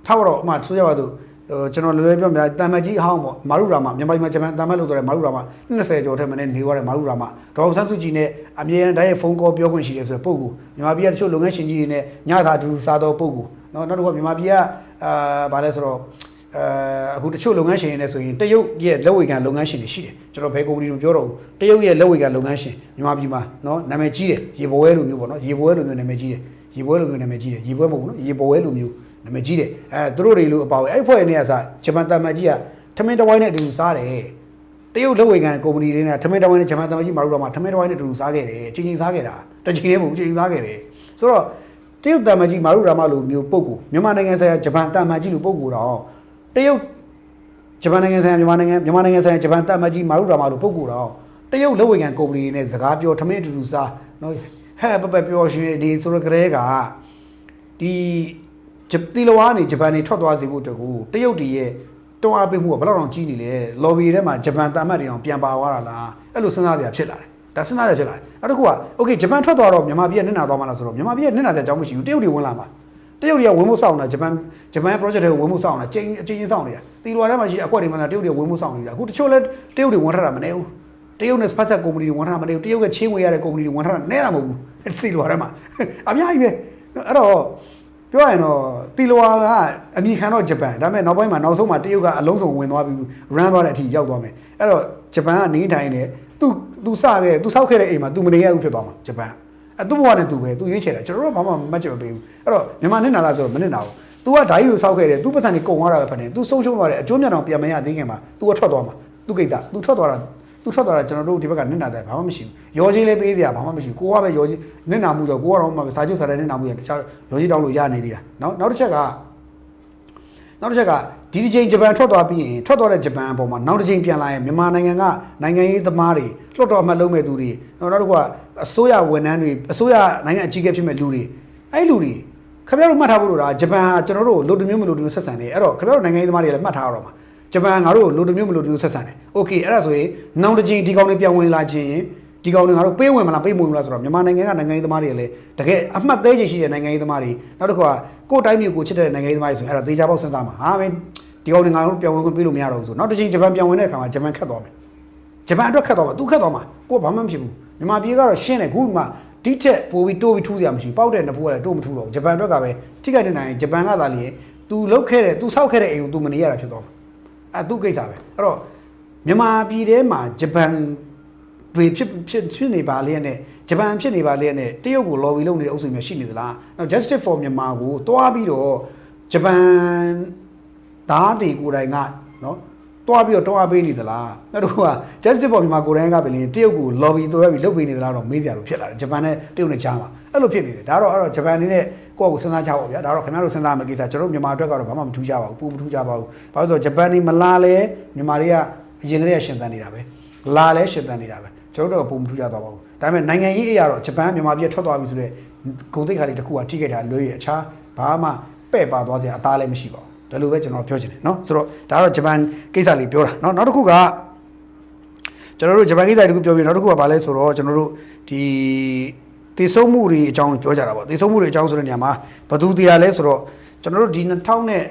Speaker 2: ထားတော့အမှဆိုရပါသူဟိုကျွန်တော်လွယ်လွယ်ပြောပြတာမကြီးအဟောင်းပေါ့မာရုရာမမြန်မာပြည်မှာဂျပန်တာမလို့တော့တယ်မာရုရာမ20ကျော်ထဲမှာနေနေရတဲ့မာရုရာမဒေါက်ဆန်းစုကြည်နဲ့အမြဲတမ်းတိုင်းဖုန်းကောပြောခွင့်ရှိတယ်ဆိုတဲ့ပုံကူမြန်မာပြည်ကတချို့လုပ်ငန်းရှင်ကြီးတွေနဲ့ညသာဒူစားတော့ပုံကူနော်နောက်တစ်ခုကမြန်မာပြည်ကအာဘာလဲဆိုတော့ အဲအခုတချို့လုပ်ငန်းရှင်တွေနဲ့ဆိုရင်တရုတ်ရဲ့လက်ဝေခံလုပ်ငန်းရှင်တွေရှိတယ်ကျွန်တော်ဘယ်ကုမ္ပဏီတွေပြောတော့ဘူးတရုတ်ရဲ့လက်ဝေခံလုပ်ငန်းရှင်မြန်မာပြည်မှာနော်နာမည်ကြီးတယ်ရေပွဲလိုမျိုးပေါ့နော်ရေပွဲလိုမျိုးနာမည်ကြီးတယ်ရေပွဲလိုမျိုးနာမည်ကြီးတယ်ရေပွဲမဟုတ်ဘူးနော်ရေပွဲလိုမျိုးနာမည်ကြီးတယ်အဲသူတို့တွေလိုအပါဝင်အဲ့ဖွဲ့နေရစားဂျပန်တမန်ကြီးကထမင်းတဝိုင်းနဲ့အတူစားတယ်တရုတ်လက်ဝေခံကုမ္ပဏီတွေနဲ့ထမင်းတဝိုင်းနဲ့ဂျပန်တမန်ကြီးမာရူတာမှာထမင်းတဝိုင်းနဲ့အတူစားခဲ့တယ်ချင်းချင်းစားခဲ့တာတချင်လေးမဟုတ်ဘူးချင်းချင်းစားခဲ့တယ်ဆိုတော့တရုတ်တမန်ကြီးမာရူတာမလိုမျိုးပုံကူမြန်မာနိုင်ငံဆိုင်ရာဂျပန်တမန်ကြီးလိုပုံကူတော့ တရုတ်ဂျပန်နိုင်ငံဆိုင်ရာမြန်မာနိုင်ငံမြန်မာနိုင်ငံဆိုင်ရာဂျပန်တမန်ကြီးမာရူရာမလိုပုံကူတော့တရုတ်လက်ဝေခံကုမ္ပဏီတွေနဲ့စကားပြောထမင်းအတူတူစားနော်ဟဲ့ပပပျော်ရွှင်ဒီဆိုရကလေးကဒီဂျပတီလဝါနေဂျပန်နေထွက်သွားစေဖို့အတွက်ကိုတရုတ်တည်းရဲ့တွန်းအားပေးမှုကဘယ်လောက်တောင်ကြီးနေလဲ lobby ထဲမှာဂျပန်တာမတ်တွေတောင်ပြန်ပါသွားတာလားအဲ့လိုစဉ်းစားစရာဖြစ်လာတယ်ဒါစဉ်းစားရဖြစ်လာတယ်နောက်တစ်ခုက okay ဂျပန်ထွက်သွားတော့မြန်မာပြည်ကနစ်နာသွားမှလားဆိုတော့မြန်မာပြည်ကနစ်နာတဲ့အကြောင်းမရှိဘူးတရုတ်တွေဝင်လာမှာ တရုတ်တွေကဝင်မှုစောင့်နေတာဂျပန်ဂျပန် project တွေကိုဝင်မှုစောင့်နေတာချိန်အချင်းချင်းစောင့်နေတာတီလဝါထဲမှာရှိတဲ့အကွက်တွေမှာတရုတ်တွေဝင်မှုစောင့်နေတာအခုတချို့လဲတရုတ်တွေဝင်ထားတာမနေဘူးတရုတ်နဲ့ဖတ်ဆက်ကုမ္ပဏီတွေဝင်ထားတာမနေဘူးတရုတ်ကချင်းဝေရတဲ့ကုမ္ပဏီတွေဝင်ထားတာနဲတာမဟုတ်ဘူးတီလဝါထဲမှာအများကြီးပဲအဲ့တော့ပြောရရင်တော့တီလဝါကအမိခံတော့ဂျပန်ဒါပေမဲ့နောက်ပိုင်းမှာနောက်ဆုံးမှာတရုတ်ကအလုံးစုံဝင်သွားပြီး run သွားတဲ့အထိရောက်သွားမယ်အဲ့တော့ဂျပန်ကနေထိုင်နေသူသူစခဲ့သူစောက်ခဲ့တဲ့အိမ်မှာသူမနေရဘူးဖြစ်သွားမှာဂျပန် အဲသူ့ဘဝနဲ့သူပဲသူရွေးချယ်တာကျွန်တော်တို့ဘာမှမတ်ချင်မပေးဘူးအဲ့တော့မြန်မာနဲ့နာလာဆိုတော့မနစ်နာဘူး तू ကဓာကြီးကိုစောက်ခဲ့တယ် तू ပတ်စံနေကုံသွားတာပဲဖတ်တယ် तू ဆုံးရှုံးသွားတယ်အကျိုးမြတ်တော်ပြန်မရသေးခင်မှာ तू ကထွက်သွားမှာ तू ကိစ္စ तू ထွက်သွားတာသူထွက်သွားတာကျွန်တော်တို့ဒီဘက်ကနစ်နာတယ်ဘာမှမရှိဘူးရောကြီးလည်းပေးစရာဘာမှမရှိဘူးကိုကပဲရောကြီးနစ်နာမှုတော့ကိုကတော့မှစာချုပ်စာတမ်းနစ်နာမှုရတခြားရောကြီးတောင်းလို့ရနေသေးတာနော်နောက်တစ်ချက်ကနောက်တစ်ချက်က ဒီတစ်ချိန်ဂျပန်ထွက်သွားပြီးရင်ထွက်သွားတဲ့ဂျပန်အပေါ်မှာနောက်တစ်ချိန်ပြန်လာရင်မြန်မာနိုင်ငံကနိုင်ငံရေးသမားတွေလွှတ်တော်အမတ်လုပ်မဲ့သူတွေနောက်နောက်တစ်ခုကအစိုးရဝန်ထမ်းတွေအစိုးရနိုင်ငံအကြီးအကဲဖြစ်မဲ့လူတွေအဲ့လူတွေခင်ဗျားတို့မှတ်ထားဖို့လို့ဒါဂျပန်ကကျွန်တော်တို့လိုတမျိုးမလိုတမျိုးဆက်ဆံနေအဲ့တော့ခင်ဗျားတို့နိုင်ငံရေးသမားတွေလည်းမှတ်ထားရတော့မှာဂျပန်ငါတို့လိုတမျိုးမလိုတမျိုးဆက်ဆံတယ်โอเคအဲ့ဒါဆိုရင်နောက်တစ်ချိန်ဒီကောင်တွေပြန်ဝင်လာခြင်းဒီကောင်တွေငါတို့ပေးဝင်မလားပေးမဝင်မလားဆိုတော့မြန်မာနိုင်ငံကနိုင်ငံရေးသမားတွေလည်းတကယ်အမှတ်သေးချင်ရှိတဲ့နိုင်ငံရေးသမားတွေနောက်တစ်ခုကကိုယ်တိုင်းမျိုးကိုချစ်တဲ့နိုင်ငံရေးသမားတွေဆိုရင်အဲ့ဒါသေချာပေါက်စဉ်းစားမှာဟာမင်း ဒီကောင်တွေငါတို့ပြန်ဝင်ခွင့်ပေးလို့မရတော့ဘူးဆိုနောက်တစ်ချိန်ဂျပန်ပြန်ဝင်တဲ့အခါမှာဂျပန်ခတ်သွားမယ်ဂျပန်အတွက်ခတ်သွားမှာသူခတ်သွားမှာကိုယ်ဘာမှမဖြစ်ဘူးမြန်မာပြည်ကတော့ရှင်းတယ်ခုမှဒီထက်ပိုပြီးတိုးပြီးထူးစရာမရှိဘူးပေါက်တဲ့နဖူးကလည်းတိုးမထူးတော့ဘူးဂျပန်အတွက်ကပဲထိခိုက်နေနိုင်ဂျပန်ကသာလျှင် तू လုတ်ခဲ့တဲ့ तू ဆောက်ခဲ့တဲ့အိမ်ကို तू မနေရတာဖြစ်သွားမှာအဲ तू ကိစ္စပဲအဲ့တော့မြန်မာပြည်ထဲမှာဂျပန်ဘေဖြစ်ဖြစ်ဖြစ်နေပါလေနဲ့ဂျပန်ဖြစ်နေပါလေနဲ့တရုတ်ကို lobby လုပ်နေတဲ့အုပ်စုမျိုးရှိနေသလားနောက် justice for မြန်မာကိုတွားပြီးတော့ဂျပန် ဓာတ်တွေကိုယ်တိုင်ကနော်တွားပြီးတော့တွားပေးနေသလားနောက်တစ်ခုက justice for မြန်မာကိုယ်တိုင်ကပဲလေတရုတ်ကို lobby တွားပြီးလုပ်ပေးနေသလားတော့မေးကြလို့ဖြစ်လာတယ်ဂျပန်နဲ့တရုတ်နဲ့ကြားမှာအဲ့လိုဖြစ်နေတယ်ဒါတော့အဲ့တော့ဂျပန်နေနဲ့ကိုယ့်ကိုစဉ်းစားကြပါဗျာဒါတော့ခင်ဗျားတို့စဉ်းစားမယ့်ကိစ္စကျွန်တော်တို့မြန်မာအတွက်ကတော့ဘာမှမထူးကြပါဘူးပူမထူးကြပါဘူးဘာလို့လဲဆိုတော့ဂျပန်နေမလာလဲမြန်မာတွေကအရင်ကတည်းကရှင်သန်နေတာပဲလာလဲရှင်သန်နေတာပဲကျွန်တော်တို့ကပုံမထူးကြတော့ပါဘူးဒါပေမဲ့နိုင်ငံရေးအရာတော့ဂျပန်မြန်မာပြည်ထွက်သွားပြီဆိုတော့ဂုံတိတ်ခါလေးတစ်ခုကထိခဲ့တာလွဲရအခြားဘာမှပဲ့ပါသွားစရာအသားလည်းမရှိပါဘူး ဒါလိုပဲကျွန်တော်ပြောချင်တယ်เนาะဆိုတော့ဒါတော့ဂျပန်ကိစ္စလေးပြောတာเนาะနောက်တစ်ခုကကျွန်တော်တို့ဂျပန်ကိစ္စတစ်ခုပြောပြီးနောက်တစ်ခုကဘာလဲဆိုတော့ကျွန်တော်တို့ဒီတည်ဆုံးမှုတွေအကြောင်းပြောကြတာပေါ့တည်ဆုံးမှုတွေအကြောင်းဆိုတဲ့နေရာမှာဘယ်သူတည်ရလဲဆိုတော့ကျွန်တော်တို့ဒီ2000နဲ့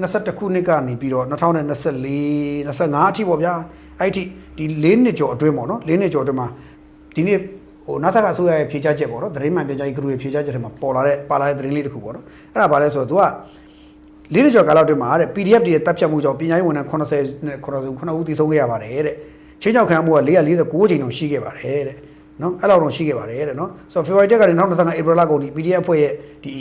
Speaker 2: 21ခုနှစ်ကနေပြီးတော့2024 25အထိပေါ့ဗျာအဲ့ဒီဒီ၄နှစ်ကျော်အတွင်းပေါ့နော်၄နှစ်ကျော်အတွင်းမှာဒီနေ့ဟို NASA ကအစိုးရရဲ့ဖြေချချက်ပေါ့နော်သတင်းမှန်ပြန်ကြားရေး group ရဲ့ဖြေချချက်ထဲမှာပေါ်လာတဲ့ပါလာတဲ့သတင်းလေးတစ်ခုပေါ့နော်အဲ့ဒါဘာလဲဆိုတော့ तू က ၄နှစ်ကျော်ကာလအတွင်းမှာတဲ့ PDF တွေရဲ့တပ်ဖြတ်မှုကြောင့်ပညာရေးဝန်ထမ်း80နဲ့90 9ဦးတည်ဆုံးခဲ့ရပါတယ်တဲ့ချင်းချောက်ခံမှုက449ချိန်တောင်ရှိခဲ့ပါတယ်တဲ့နော်အဲ့လောက်တော့ရှိခဲ့ပါတယ်တဲ့နော်ဆိုတော့ February တက်ကနေ2025 April လကုန်ဒီ PDF ဖွဲ့ရဲ့ဒီ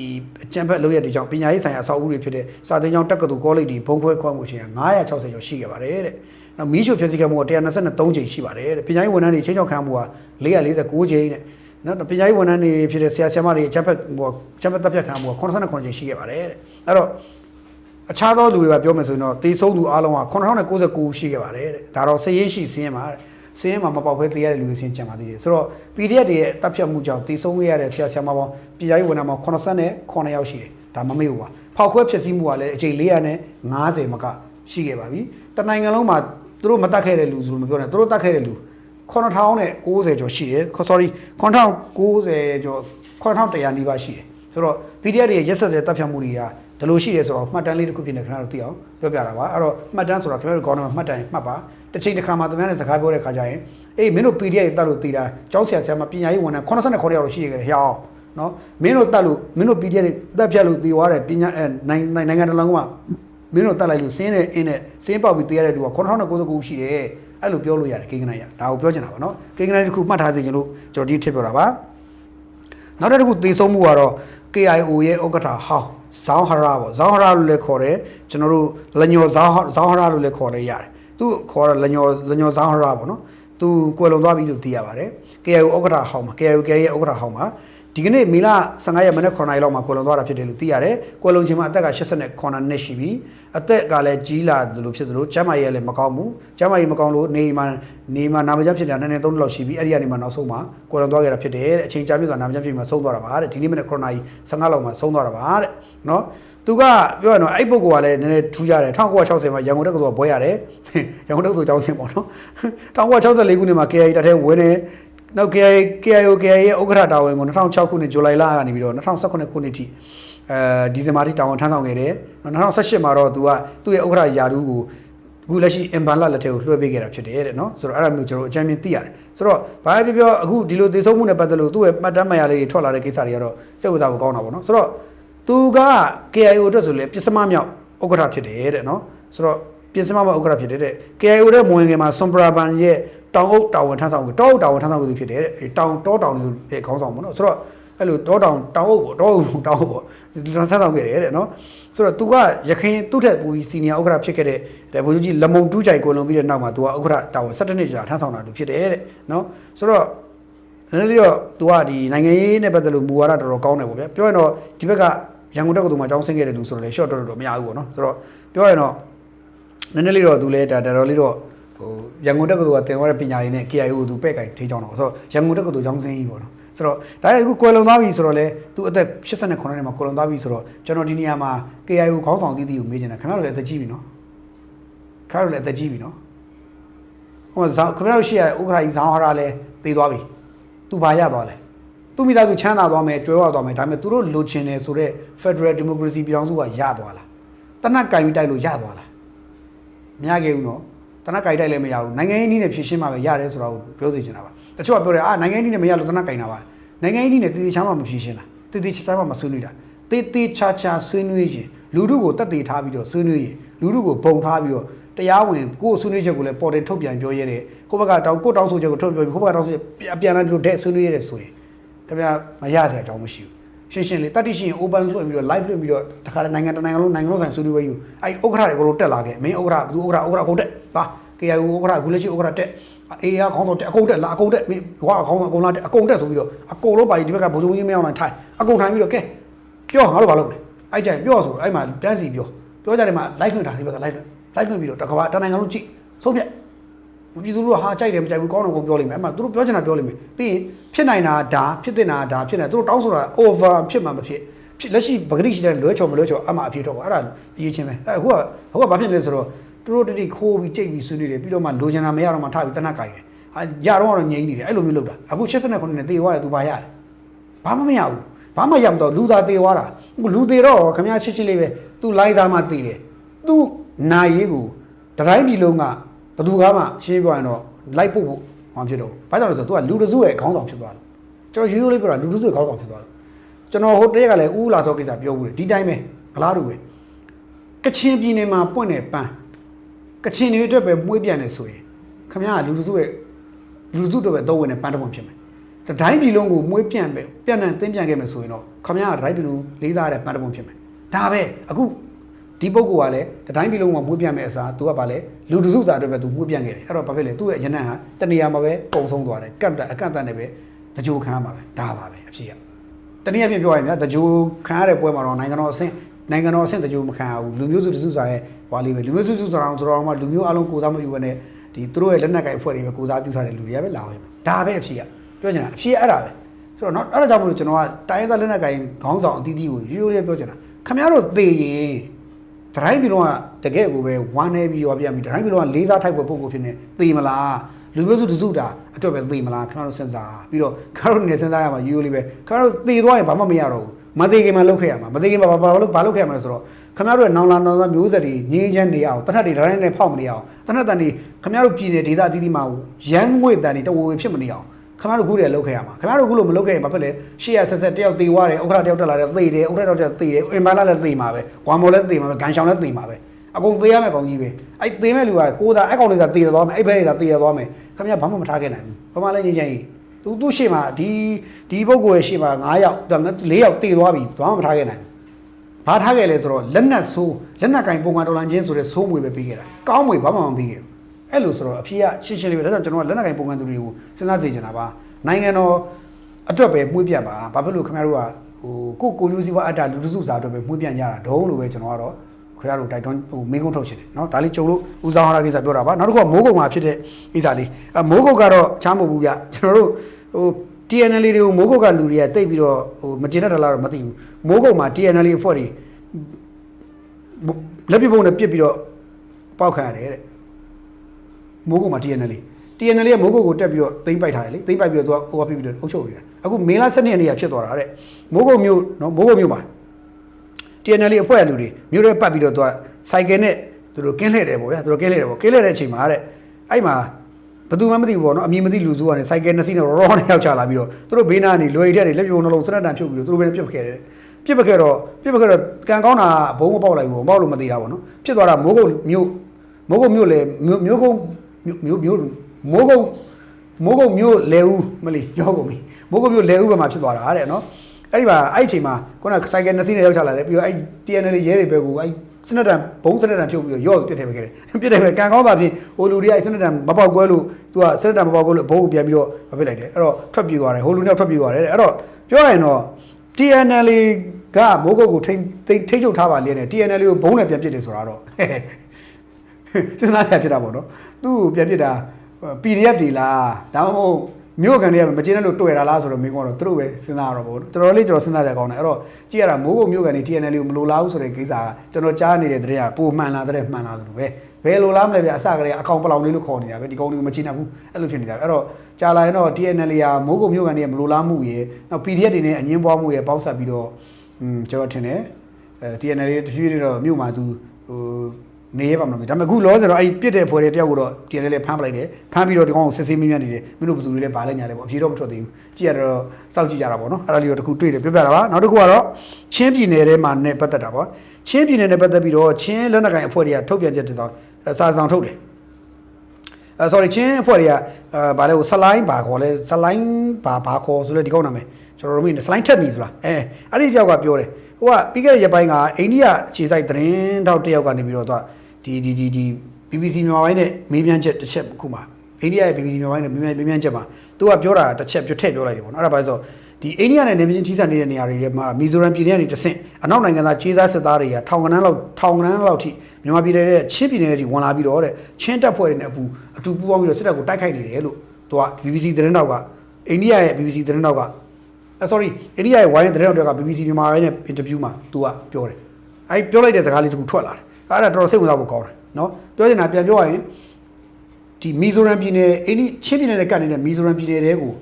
Speaker 2: အကြံဖက်လုပ်ရတဲ့ကြောင့်ပညာရေးဆိုင်ရာအဆောက်အဦတွေဖြစ်တဲ့စာသင်ကျောင်းတက္ကသိုလ်ကောလိပ်တွေဘုံခွဲခွဲမှုချင်း960ကျော်ရှိခဲ့ပါတယ်တဲ့နော်မီးရှို့ဖြစ်စီခဲ့မှုက123ချိန်ရှိပါတယ်တဲ့ပညာရေးဝန်ထမ်းတွေချင်းချောက်ခံမှုက449ချိန်တဲ့နော်ပညာရေးဝန်ထမ်းတွေဖြစ်တဲ့ဆရာဆရာမတွေအကြံဖက်ဟိုအကြံဖက်တပ်ဖြတ်ခံမှုက89ချိန်ရှိခဲ့ပါတယ်တဲ့အဲ့တော့ အခြားသောလူတွေကပြောမယ်ဆိုရင်တော့တေဆုံးသူအလုံးက9099ရှိခဲ့ပါတယ်တဲ့ဒါတော့စည်ရင်းရှိစည်ရင်းပါတဲ့စည်ရင်းမှာမပေါက်ဖဲသေးရတဲ့လူတွေစင်းကြံပါသေးတယ်ဆိုတော့ PDF တွေရဲ့တပ်ဖြတ်မှုကြောင့်တေဆုံးခဲ့ရတဲ့ဆရာဆရာမပေါင်းပြည်သားရေးဝန်ထမ်းပေါင်း89ယောက်ရှိတယ်ဒါမမေ့ဘူးပါဖောက်ခွဲဖြစ်စည်းမှုကလည်းအချိန်450မကရှိခဲ့ပါပြီတနိုင်ငံလုံးမှာသူတို့မတတ်ခဲ့တဲ့လူဆိုလို့မပြောနဲ့သူတို့တတ်ခဲ့တဲ့လူ9090ကျော်ရှိတယ် sorry 9090ကျော်9100နီးပါးရှိတယ် ဆိုတော့ PDF တွေရဲ့ရက်ဆက်တဲ့တပ်ဖြတ်မှုတွေကဒီလိုရှိတယ်ဆိုတော့မှတ်တမ်းလေးတစ်ခုဖြစ်နေခင်ဗျားတို့သိအောင်ပြောပြတာပါအဲ့တော့မှတ်တမ်းဆိုတာခင်ဗျားတို့ကောင်းတယ်မှတ်တမ်းမှတ်ပါတစ်ချိန်တစ်ခါမှသူများနဲ့စကားပြောတဲ့ခါကျရင်အေးမင်းတို့ PDF တွေတတ်လို့တည်တာကျောင်းဆရာဆရာမပညာရေးဝန်ထမ်း89ယောက်လို့ရှိခဲ့တယ်ဟျောင်းနော်မင်းတို့တတ်လို့မင်းတို့ PDF တွေတက်ဖြတ်လို့တည်သွားတယ်ပညာအဲနိုင်ငံနိုင်ငံတစ်လုံးကမင်းတို့တတ်လိုက်လို့စင်းနဲ့အင်းနဲ့စင်းပေါက်ပြီးတည်ရတဲ့လူက9099ရှိတယ်အဲ့လိုပြောလို့ရတယ်ကိန်းကနိုင်ရဒါကိုပြောချင်တာပါနော်ကိန်းကနိုင်တစ်ခုမှတ်ထားစေချင်လို့ကျွန်တော်ဒီထည့်ပြောတာပါနောက်တစ်ခုသေဆုံးမှုကတော့ KIO ရဲ့ဥက္ကဋ္ဌဟောင်းဇောင်းဟရာပေါ့ဇောင်းဟရာလို့လည်းခေါ်တယ်ကျွန်တော်တို့လညောဇောင်းဇောင်းဟရာလို့လည်းခေါ်လည်းရတယ်သူခေါ်ရလညောလညောဇောင်းဟရာပေါ့နော်သူကွယ်လွန်သွားပြီလို့သိရပါတယ် KIO ဥက္ကဋ္ဌဟောင်းမှာ KIO KIO ရဲ့ဥက္ကဋ္ဌဟောင်းမှာ ဒီကနေ့မီလာ15ရက်မနေ့9နာရီလောက်မှာကွယ်လွန်သွားတာဖြစ်တယ်လို့သိရတယ်ကွယ်လွန်ချိန်မှာအသက်က89နှစ်ရှိပြီအသက်ကလည်းကြီးလာတယ်လို့ဖြစ်သလိုကျမ်းမာရေးလည်းမကောင်းဘူးကျမ်းမာရေးမကောင်းလို့နေမှာနေမှာနာမကျဖြစ်တာနည်းနည်း3လောက်ရှိပြီအဲ့ဒီကနေမှနောက်ဆုံးမှာကွယ်လွန်သွားခဲ့တာဖြစ်တယ်တဲ့အချိန်ကြာပြီဆိုတာနာမကျဖြစ်မှာဆုံးသွားတာပါတဲ့ဒီနေ့မနေ့9နာရီ15လောက်မှာဆုံးသွားတာပါတဲ့နော်သူကပြောရတော့အဲ့ပုဂ္ဂိုလ်ကလည်းနည်းနည်းထူးကြတယ်1960မှာရန်ကုန်တက္ကသိုလ်ကဘွဲရတယ်ရန်ကုန်တက္ကသိုလ်ကျောင်းဆင်းပေါ့နော်1964ခုနှစ်မှာ KI တက်တဲ့ဝင်နေ နောက် KI KIO KI ရဲ့ဥက္ကဋ္ဌတာဝန်ကို2006ခုနှစ်ဇူလိုင်လကနေပြီးတော့2018ခုနှစ်ထိအဲဒီဇင်ဘာထိတာဝန်ထမ်းဆောင်ခဲ့တယ်2018မှာတော့သူကသူ့ရဲ့ဥက္ကဋ္ဌယာဒူးကိုအခုလက်ရှိအင်ဘန်လာလက်ထဲကိုလွှဲပေးခဲ့တာဖြစ်တယ်တဲ့နော်ဆိုတော့အဲ့ဒါမျိုးကျွန်တော်အကြမ်းမြင်သိရတယ်ဆိုတော့ဘာပဲပြောပြောအခုဒီလိုသေဆုံးမှုနဲ့ပတ်သက်လို့သူ့ရဲ့မှတ်တမ်းမှတ်ရလေးတွေထွက်လာတဲ့ကိစ္စတွေကတော့စိတ်ဝင်စားဖို့ကောင်းတာပေါ့နော်ဆိုတော့သူက KIO အတွက်ဆိုလေပြစ္စမမြောက်ဥက္ကဋ္ဌဖြစ်တယ်တဲ့နော်ဆိုတော့ပြစ္စမမြောက်ဥက္ကဋ္ဌဖြစ်တယ်တဲ့ KIO ရဲ့မဝင်ခင်မှာဆွန်ပရာဘန်ရဲ့ တောင်အုပ်တာဝန်ထမ်းဆောင်ကိုတောအုပ်တာဝန်ထမ်းဆောင်ကိုသူဖြစ်တယ်တဲ့တောင်တောတောင်တွေခေါင်းဆောင်ပေါ့နော်ဆိုတော့အဲ့လိုတောတောင်တောင်အုပ်ပေါ့တောအုပ်တောင်အုပ်ပေါ့ဒီလိုထမ်းဆောင်ခဲ့တယ်တဲ့နော်ဆိုတော့ तू ကရခိုင်သူ့ထက်ပူစီနီယာဥက္ကဋ္ဌဖြစ်ခဲ့တဲ့တဲ့ဘုရားကြီးလမုံတူးကြိုင်ကိုလုံပြီးတဲ့နောက်မှာ तू ကဥက္ကဋ္ဌတာဝန်17နှစ်ကြာထမ်းဆောင်တာသူဖြစ်တယ်တဲ့နော်ဆိုတော့နည်းနည်းလေးတော့ तू ကဒီနိုင်ငံရေးနဲ့ပတ်သက်လို့မူဝါဒတော်တော်ကောင်းတယ်ပေါ့ဗျာပြောရင်တော့ဒီဘက်ကရန်ကုန်တက္ကသိုလ်မှာကျောင်းဆင်းခဲ့တဲ့လူဆိုတော့လေ short တော်တော်မရဘူးပေါ့နော်ဆိုတော့ပြောရင်တော့နည်းနည်းလေးတော့ तू လဲဒါတော်လေးတော့ ဟိုရန်ကုန်တက္ကသိုလ်ကတင်သွားတဲ့ပညာရေးနဲ့ KIO ကို तू ပဲ့ကင်ထိချောင်းတော့ဆိုတော့ရန်ကုန်တက္ကသိုလ်ကျောင်းဆင်းကြီးပေါ့နော်ဆိုတော့ဒါရအခုကွယ်လွန်သွားပြီဆိုတော့လေသူအသက်89နှစ်မှာကွယ်လွန်သွားပြီဆိုတော့ကျွန်တော်ဒီနေရာမှာ KIO ခေါင်းဆောင်တည်တည်ကိုမေးချင်တာခင်ဗျားတို့လည်းအသက်ကြီးပြီနော်ခင်ဗျားတို့လည်းအသက်ကြီးပြီနော်ဟိုဇောင်းခင်ဗျားတို့ရှိရဥက္ကဋ္ဌကြီးဇောင်းဟရာလည်းတည်သွားပြီသူဘာရသွားလဲသူမိသားစုချမ်းသာသွားမယ်ကြွယ်ဝသွားမယ်ဒါပေမဲ့သူတို့လိုချင်တယ်ဆိုတော့ Federal Democracy ပြည်ထောင်စုကရသွားလားတနက်ကင်ပြီးတိုက်လို့ရသွားလားမရခဲ့ဘူးနော် တနက်ကင်တိုက်လည်းမရဘူးနိုင်ငံရေးနည်းနဲ့ဖြည့်ရှင်းမှပဲရတယ်ဆိုတော့ပြောသိချင်တာပါတချို့ကပြောတယ်အာနိုင်ငံရေးနည်းနဲ့မရလို့တနက်ကင်တာပါနိုင်ငံရေးနည်းနဲ့တည်တည်ချာမှမဖြည့်ရှင်းတာတည်တည်ချာချာမှမဆွေးနွေးတာတည်တည်ချာချာဆွေးနွေးခြင်းလူထုကိုတက်သေးထားပြီးတော့ဆွေးနွေးရင်လူထုကိုပုံထားပြီးတော့တရားဝင်ကိုယ်ဆွေးနွေးချက်ကိုလည်းပေါ်တင်ထုတ်ပြန်ပြောရဲတယ်ကိုယ့်ဘက်ကတောင်းကိုယ့်တောင်းဆိုချက်ကိုထုတ်ပြောပြီးကိုယ့်ဘက်ကတောင်းဆိုချက်အပြန်အလှန်တို့တဲ့ဆွေးနွေးရဲတယ်ဆိုရင်ခင်ဗျာမရစရာအကြောင်းမရှိဘူး ရှင်းရှင်းလေးတတိရှိရင် open လွှင့်ပြီးတော့ live လွှင့်ပြီးတော့တခါတည်းနိုင်ငံတနိုင်ငံလုံးနိုင်ငံလုံးဆိုင်ဆွေးနွေးပွဲယူအဲ့ဥက္ကဋ္ဌတွေအကုန်လုံးတက်လာခဲ့မင်းဥက္ကဋ္ဌဘူးဥက္ကဋ္ဌဥက္ကဋ္ဌအကုန်တက်ပါ KIO ဥက္ကဋ္ဌအခုလက်ရှိဥက္ကဋ္ဌတက်အေးရခေါင်းဆောင်တက်အကုန်တက်လာအကုန်တက်မင်းဟွာခေါင်းဆောင်အကုန်လာတက်အကုန်တက်ဆိုပြီးတော့အကုန်လုံးပါဒီဘက်ကဘုံစုံကြီးမအောင်နိုင်ထိုင်အကုန်ထိုင်ပြီးတော့ကဲပြောငါတို့ဘာလုပ်လဲအဲ့ကြိုင်ပြောဆိုအဲ့မှာတန်းစီပြောပြောကြတယ်မှာ live လွှင့်တာဒီဘက်က live လွှင့် live လွှင့်ပြီးတော့တကဘာတနိုင်ငံလုံးကြည့်ဆုံးဖြတ်မ ပြည်သူတို့ဟာကြိုက်တယ်မကြိုက်ဘူးကောင်းတယ်ကိုပြောလိမ့်မယ်အဲ့မှာသူတို့ပြောချင်တာပြောလိမ့်မယ်ပြီးရင်ဖြစ်နိုင်တာဒါဖြစ်တင်တာဒါဖြစ်နေသူတို့တောင်းဆိုတာ over ဖြစ်မှာမဖြစ်ဖြစ်လက်ရှိပဂရိရှိတဲ့လွဲချော်မလွဲချော်အမှအဖြစ်တော့အဲ့ဒါအရေးချင်းပဲအဲ့အခုကအခုကဘာဖြစ်နေလဲဆိုတော့သူတို့တတိခိုးပြီးကြိတ်ပြီးဆွေးနွေးတယ်ပြီးတော့မှလိုချင်တာမရတော့မှထားပြီးတနတ်ကြိုင်တယ်ဟာရတော့ကတော့ငြိမ်းနေတယ်အဲ့လိုမျိုးလုပ်တာအခု89နဲ့တေသွားတယ်သူဘာရတယ်ဘာမှမရဘူးဘာမှရမတော့လူသားတေသွားတာအခုလူသေးတော့ခမရချစ်ချစ်လေးပဲသူလိုက်သားမှတေတယ်သူနာရေးကိုတတိုင်းပြည်လုံးက ဘသူကားမှရှင်းပြရင်တော့လိုက်ဖို့ဟောဖြစ်တော့ဘာကြောင့်လဲဆိုတော့ तू ကလူတစုရဲ့ခေါင်းဆောင်ဖြစ်သွားတယ်ကျွန်တော်ရိုးရိုးလေးပြောတာလူတစုရဲ့ခေါင်းဆောင်ဖြစ်သွားတယ်ကျွန်တော်ဟိုတရက်ကလည်းဦးလာစောကိစ္စပြောဘူးတယ်ဒီတိုင်းပဲဘလားတူပဲကချင်ပြည်နယ်မှာပွင့်တဲ့ပန်းကချင်တွေအတွက်ပဲမွေးပြန်နေဆိုရင်ခမရကလူတစုရဲ့လူတစုအတွက်ပဲသုံးဝင်တဲ့ပန်းတစ်ပွင့်ဖြစ်မယ်တတိုင်းပြည်လုံးကိုမွေးပြန်ပဲပြန်နှံသင်းပြန်ခဲ့မယ်ဆိုရင်တော့ခမရကတိုင်းပြည်လုံးလေးစားရတဲ့ပန်းတစ်ပွင့်ဖြစ်မယ်ဒါပဲအခု ဒီပုဂ္ဂိုလ်ကလည်းတတိုင်းပြည်လုံးမှာမွေးပြန်မဲ့အစားသူကဘာလဲလူတစုစာအတွက်ပဲသူမွေးပြန်ခဲ့တယ်အဲ့တော့ဘာဖြစ်လဲသူ့ရဲ့ယနံ့ဟာတနေရာမှာပဲပုံဆုံးသွားတယ်ကန့်တက်အကန့်တက်နဲ့ပဲတကြိုခံရမှာပဲဒါပါပဲအဖြစ်ရ တနည်းအားဖြင့်ပြောရရင်ဗျာတကြိုခံရတဲ့ပွဲမှာတော့နိုင်ငံတော်အဆင့်နိုင်ငံတော်အဆင့်တကြိုမခံရဘူးလူမျိုးစုတစုစာရဲ့ဟွာလေးပဲလူမျိုးစုစုဆိုတာတော့ဆိုတော့မှလူမျိုးအလုံးကိုစားမယူဘဲနဲ့ဒီသူတို့ရဲ့လက်နက်ကိုင်အဖွဲ့တွေပဲကိုစားပြုထားတဲ့လူတွေကပဲလာအောင်ဒါပဲအဖြစ်ရပြောချင်တာအဖြစ်အဲ့ဒါပဲဆိုတော့เนาะအဲ့ဒါကြောင့်မလို့ကျွန်တော်ကတိုင်းရင်းသားလက်နက်ကိုင်ခေါင်းဆောင်အသီးသီးကိုရိုးရိုးလေးပြောချင်တာခင်ဗျားတို့သေရင် ဒတိုင်းပြည်လုံးကတကယ်ကိုပဲဝမ်းနေပြီးရောပြန်ပြီးဒတိုင်းပြည်လုံးကလေးစားထိုက်ပွဲပုံကိုဖြစ်နေသေမလားလူမျိုးစုတစုတာအတွက်ပဲသေမလားခင်ဗျားတို့စဉ်းစားပြီးတော့ခင်ဗျားတို့နေစဉ်းစားရမှာရိုးရိုးလေးပဲခင်ဗျားတို့သေသွားရင်ဘာမှမရတော့ဘူးမသေးခင်မှာလုပ်ခဲ့ရမှာမသေးခင်မှာဘာဘာလုပ်ဘာလုပ်ခဲ့ရမှာလဲဆိုတော့ခင်ဗျားတို့ရဲ့နောင်လာနောင်လာမျိုးဆက်တွေငင်းချမ်းနေအောင်တနတ်တွေဒတိုင်းနဲ့ဖောက်မနေအောင်တနတ်တန်တွေခင်ဗျားတို့ပြည်နယ်ဒေသအသီးသီးမှာရမ်းငွေတန်တွေတဝဝဖြစ်မနေအောင် ခင်ဗျားတို့ခုတည်းလုပ်ခဲ့ရမှာခင်ဗျားတို့ခုလို့မလုပ်ခဲ့ရင်ဘာဖြစ်လဲရှေ့ရဆက်ဆက်တယောက်သေသွားတယ်ဥက္ခရာတယောက်တက်လာတယ်သေတယ်ဥက္ခရာတယောက်တက်သေတယ်အင်ပါလာလည်းသေမှာပဲဝါမော်လည်းသေမှာပဲဂန်ရှောင်လည်းသေမှာပဲအကုန်သေရမယ့်ကောင်ကြီးပဲအဲ့သေမဲ့လူကကိုးသားအဲ့ကောင်လေးကသေရသွားမယ်အဲ့ဘဲတွေကသေရသွားမယ်ခင်ဗျားဘာမှမထားခဲ့နိုင်ဘူးဘာမှလည်းငြိမ်းချမ်းကြီးသူသူ့ရှေ့မှာဒီဒီပုဂ္ဂိုလ်ရဲ့ရှေ့မှာ9ယောက်4ယောက်သေသွားပြီဘာမှမထားခဲ့နိုင်ဘူးဘာထားခဲ့လဲဆိုတော့လက်နက်ဆိုးလက်နက်ကင်ပုံမှန်တော်လန်ချင်းဆိုတဲ့ဆိုးမွေပဲပြီးခဲ့တာကောင်းမွေဘာမှမပြီးခဲ့ဘူး အဲ့လိုဆိုတော့အဖေကရှင်းရှင်းလေးပဲဒါကြောင့်ကျွန်တော်ကလက်နက်ကင်ပုံမှန်သူတွေကိုစဉ်းစားစေချင်တာပါနိုင်ငံတော်အတွက်ပဲမှုပြတ်ပါဘာဖြစ်လို့ခင်ဗျားတို့ကဟိုကိုကိုမျိုးစီဝါအတ္တလူတစုစာအတွက်ပဲမှုပြတ်ရတာဒုံးလို့ပဲကျွန်တော်ကတော့ခင်ဗျားတို့တိုက်တွန်းဟိုမင်းကုန်းထုတ်ချင်တယ်เนาะဒါလေးကြုံလို့ဦးဆောင်ဟာကိစ္စပြောတာပါနောက်တစ်ခုကမိုးကုံမှာဖြစ်တဲ့ကိစ္စလေးအမိုးကုတ်ကတော့ချားမဟုတ်ဘူးဗျကျွန်တော်တို့ဟို TNL တွေကိုမိုးကုတ်ကလူတွေကတိတ်ပြီးတော့ဟိုမကျင်တတ်တယ်လားတော့မသိဘူးမိုးကုတ်မှာ TNL အဖွဲ့တွေလက်ပြပုံနဲ့ပြစ်ပြီးတော့ပေါက်ခံရတယ်တဲ့ မိုးကုတ်မှာ TNL TNL ကမိုးကုတ်ကိုတက်ပြီးတော့သိမ့်ပိုက်ထားတယ်လေသိမ့်ပိုက်ပြီးတော့သူကဟိုကပြစ်ပြီးတော့အုပ်ချုပ်နေတာအခုမေလ7ရက်နေ့ကဖြစ်သွားတာတဲ့မိုးကုတ်မြို့နော်မိုးကုတ်မြို့မှာ TNL အဖွဲ့အလူတွေမြို့ရဲပတ်ပြီးတော့သူကစိုက်ကယ်နဲ့သူတို့ကင်းလှည့်တယ်ပေါ့ဗျာသူတို့ကင်းလှည့်တယ်ပေါ့ကင်းလှည့်တဲ့အချိန်မှာတဲ့အဲ့မှာဘယ်သူမှမသိဘူးပေါ့နော်အမြင်မသိလူစုကနေစိုက်ကယ်နှစ်စီးနဲ့ရောရောနဲ့ရောက်ချလာပြီးတော့သူတို့ဘေးနားနေလွယ်ရက်တွေလက်ပြုံနှလုံးစနက်တန်ဖြုတ်ပြီးတော့သူတို့ပဲပြစ်ပခဲ့တယ်ပြစ်ပခဲ့တော့ပြစ်ပခဲ့တော့ကံကောင်းတာဘုံမပေါက်လိုက်ဘူးမပေါက်လို့မသေးတာပေါ့နော်ဖြစ်သွားတာမိုးကုတ်မြို့မိုးကုတ်မြို့လေမြို့ကုတ် မြို့မြို့မိုးကုတ်မိုးကုတ်မြို့လေဦးမလီရောကုန်ပြီမိုးကုတ်မြို့လေဦးဘက်မှာဖြစ်သွားတာတဲ့နော်အဲ့ဒီမှာအဲ့ဒီအချိန်မှာခုနစိုက်ကယ်နှစ်စီးနဲ့ရောက်ချလာတယ်ပြီးတော့အဲ့ TNL ရဲတွေပဲကိုအဲ့စနက်တန်ဘုံစနက်တန်ဖြုတ်ပြီးတော့ရော့ပြစ်ထည့်ပေးခဲ့တယ်ပြစ်ထည့်ပဲကံကောင်းတာဖြင့်ဟိုလူတွေကအဲ့စနက်တန်မပေါက်ကွဲလို့သူကစနက်တန်မပေါက်ကွဲလို့ဘုံကိုပြန်ပြီးတော့မပစ်လိုက်တယ်အဲ့တော့ထွက်ပြေးသွားတယ်ဟိုလူတွေကထွက်ပြေးသွားတယ်အဲ့တော့ပြောရရင်တော့ TNL ကမိုးကုတ်ကိုထိမ့်ထိမ့်ချုပ်ထားပါလေနဲ့ TNL ကိုဘုံနဲ့ပြန်ပစ်တယ်ဆိုတာတော့စဉ်းစားရဖြစ်တာပေါ့နော် သူ့ကိုပြန်ပစ်တာ PDF တွေလားဒါမှမဟုတ်မြို့ကန်တွေကမကျင်းတဲ့လို့တွေ့တာလားဆိုတော့မင်းကတော့သူတို့ပဲစဉ်းစားရတော့ပေါ့တော်တော်လေးကျွန်တော်စဉ်းစားရကောင်းတယ်အဲ့တော့ကြည့်ရတာမိုးကုတ်မြို့ကန်တွေ TNL ကိုမလိုလားဘူးဆိုတဲ့ကိစ္စကကျွန်တော်ကြားနေတဲ့တဲ့ကပိုမှန်လားတဲ့မှန်လားဆိုလို့ပဲဘယ်လိုလားမလဲဗျအစကလေးအကောင်ပလောင်လေးလို့ခေါ်နေတာပဲဒီကောင်တွေကိုမချိနိုင်ဘူးအဲ့လိုဖြစ်နေတာအဲ့တော့ကြာလာရင်တော့ TNL ရာမိုးကုတ်မြို့ကန်တွေကမလိုလားမှုရေနောက် PDF တွေနဲ့အငင်းပွားမှုရေပေါက်ဆက်ပြီးတော့อืมကျွန်တော်ထင်တယ်အဲ TNL တဖြည်းဖြည်းတော့မြို့မှာသူဟို နေရပါမလို့ဒါပေမဲ့အခုလောဆိုတော့အဲ့ပြစ်တဲ့ဖွဲတဲ့တယောက်ကိုတော့တင်တယ်လေဖမ်းပလိုက်တယ်ဖမ်းပြီးတော့ဒီကောင်ကိုစစ်ဆေးမင်းမြတ်နေတယ်မင်းတို့ဘယ်သူတွေလဲဗာလဲညာလဲပေါ့အဖြေတော့မထွက်သေးဘူးကြည့်ရတော့စောင့်ကြည့်ကြတာပေါ့နော်အဲ့ဒါလေးတော့တခုတွေ့တယ်ပြပြတာပါနောက်တစ်ခုကတော့ချင်းပြည်နယ်ထဲမှာနဲ့ပတ်သက်တာပေါ့ချင်းပြည်နယ်နဲ့ပတ်သက်ပြီးတော့ချင်းလက်နက်ကိုင်အဖွဲ့တွေကထုတ်ပြန်ချက်တစ်စောင်အဲစာဆောင်ထုတ်တယ်အဲ sorry ချင်းအဖွဲ့တွေကအဲဗာလဲကိုဆလိုင်းဘာခေါ်လဲဆလိုင်းဘာဘာခေါ်ဆိုလဲဒီကောက်နာမယ်ကျွန်တော်တို့မင်းဆလိုင်းထက်မီဆိုလားအဲအဲ့ဒီတယောက်ကပြောတယ်ဟိုကပြီးခဲ့တဲ့ရက်ပိုင်းကအိန္ဒိယအခြေစိုက်သတင်းထောက်တစ်ယောက်ကနေပြီးတော့သူက ဒီဒီဒီဒီ BBC မြန်မာပိုင်းနဲ့မေးမြန်းချက်တစ်ချက်ခုမှာအိန္ဒိယရဲ့ BBC မြန်မာပိုင်းနဲ့မေးမြန်းမေးမြန်းချက်မှာသူကပြောတာတစ်ချက်ပြတ်ထည့်ပြောလိုက်တယ်ပေါ့နော်အဲ့ဒါဘာလဲဆိုတော့ဒီအိန္ဒိယနဲ့နေပြည်တော်ထိစပ်နေတဲ့နေရာတွေထဲမှာမီဇိုရမ်ပြည်နယ်ကနေတဆင့်အနောက်နိုင်ငံသားခြေသားစစ်သားတွေကထောင်ကနန်းလောက်ထောင်ကနန်းလောက်ထိမြန်မာပြည်နယ်ရဲ့ချင်းပြည်နယ်တွေဝင်လာပြီးတော့တဲ့ချင်းတပ်ဖွဲ့တွေနဲ့အပူအတူပူးပေါင်းပြီးတော့စစ်တပ်ကိုတိုက်ခိုက်နေတယ်လို့သူက BBC သတင်းတောက်ကအိန္ဒိယရဲ့ BBC သတင်းတောက်ကအဲ sorry အိန္ဒိယရဲ့ဝိုင်းသတင်းတောက်က BBC မြန်မာပိုင်းနဲ့ interview မှာသူကပြောတယ်အဲပြောလိုက်တဲ့စကားလေးတခုထွက်လာတယ် အဲ့ဒါတော်တော်စိတ်ဝင်စားဖို့ကောင်းတယ်နော်ပြောချင်တာပြန်ပြောရရင်ဒီမီဇိုရမ်ပြည်နယ်အိန္ဒိချင်းပြည်နယ်နဲ့ကပ်နေတဲ့မီဇိုရမ်ပြည်နယ်တွေကို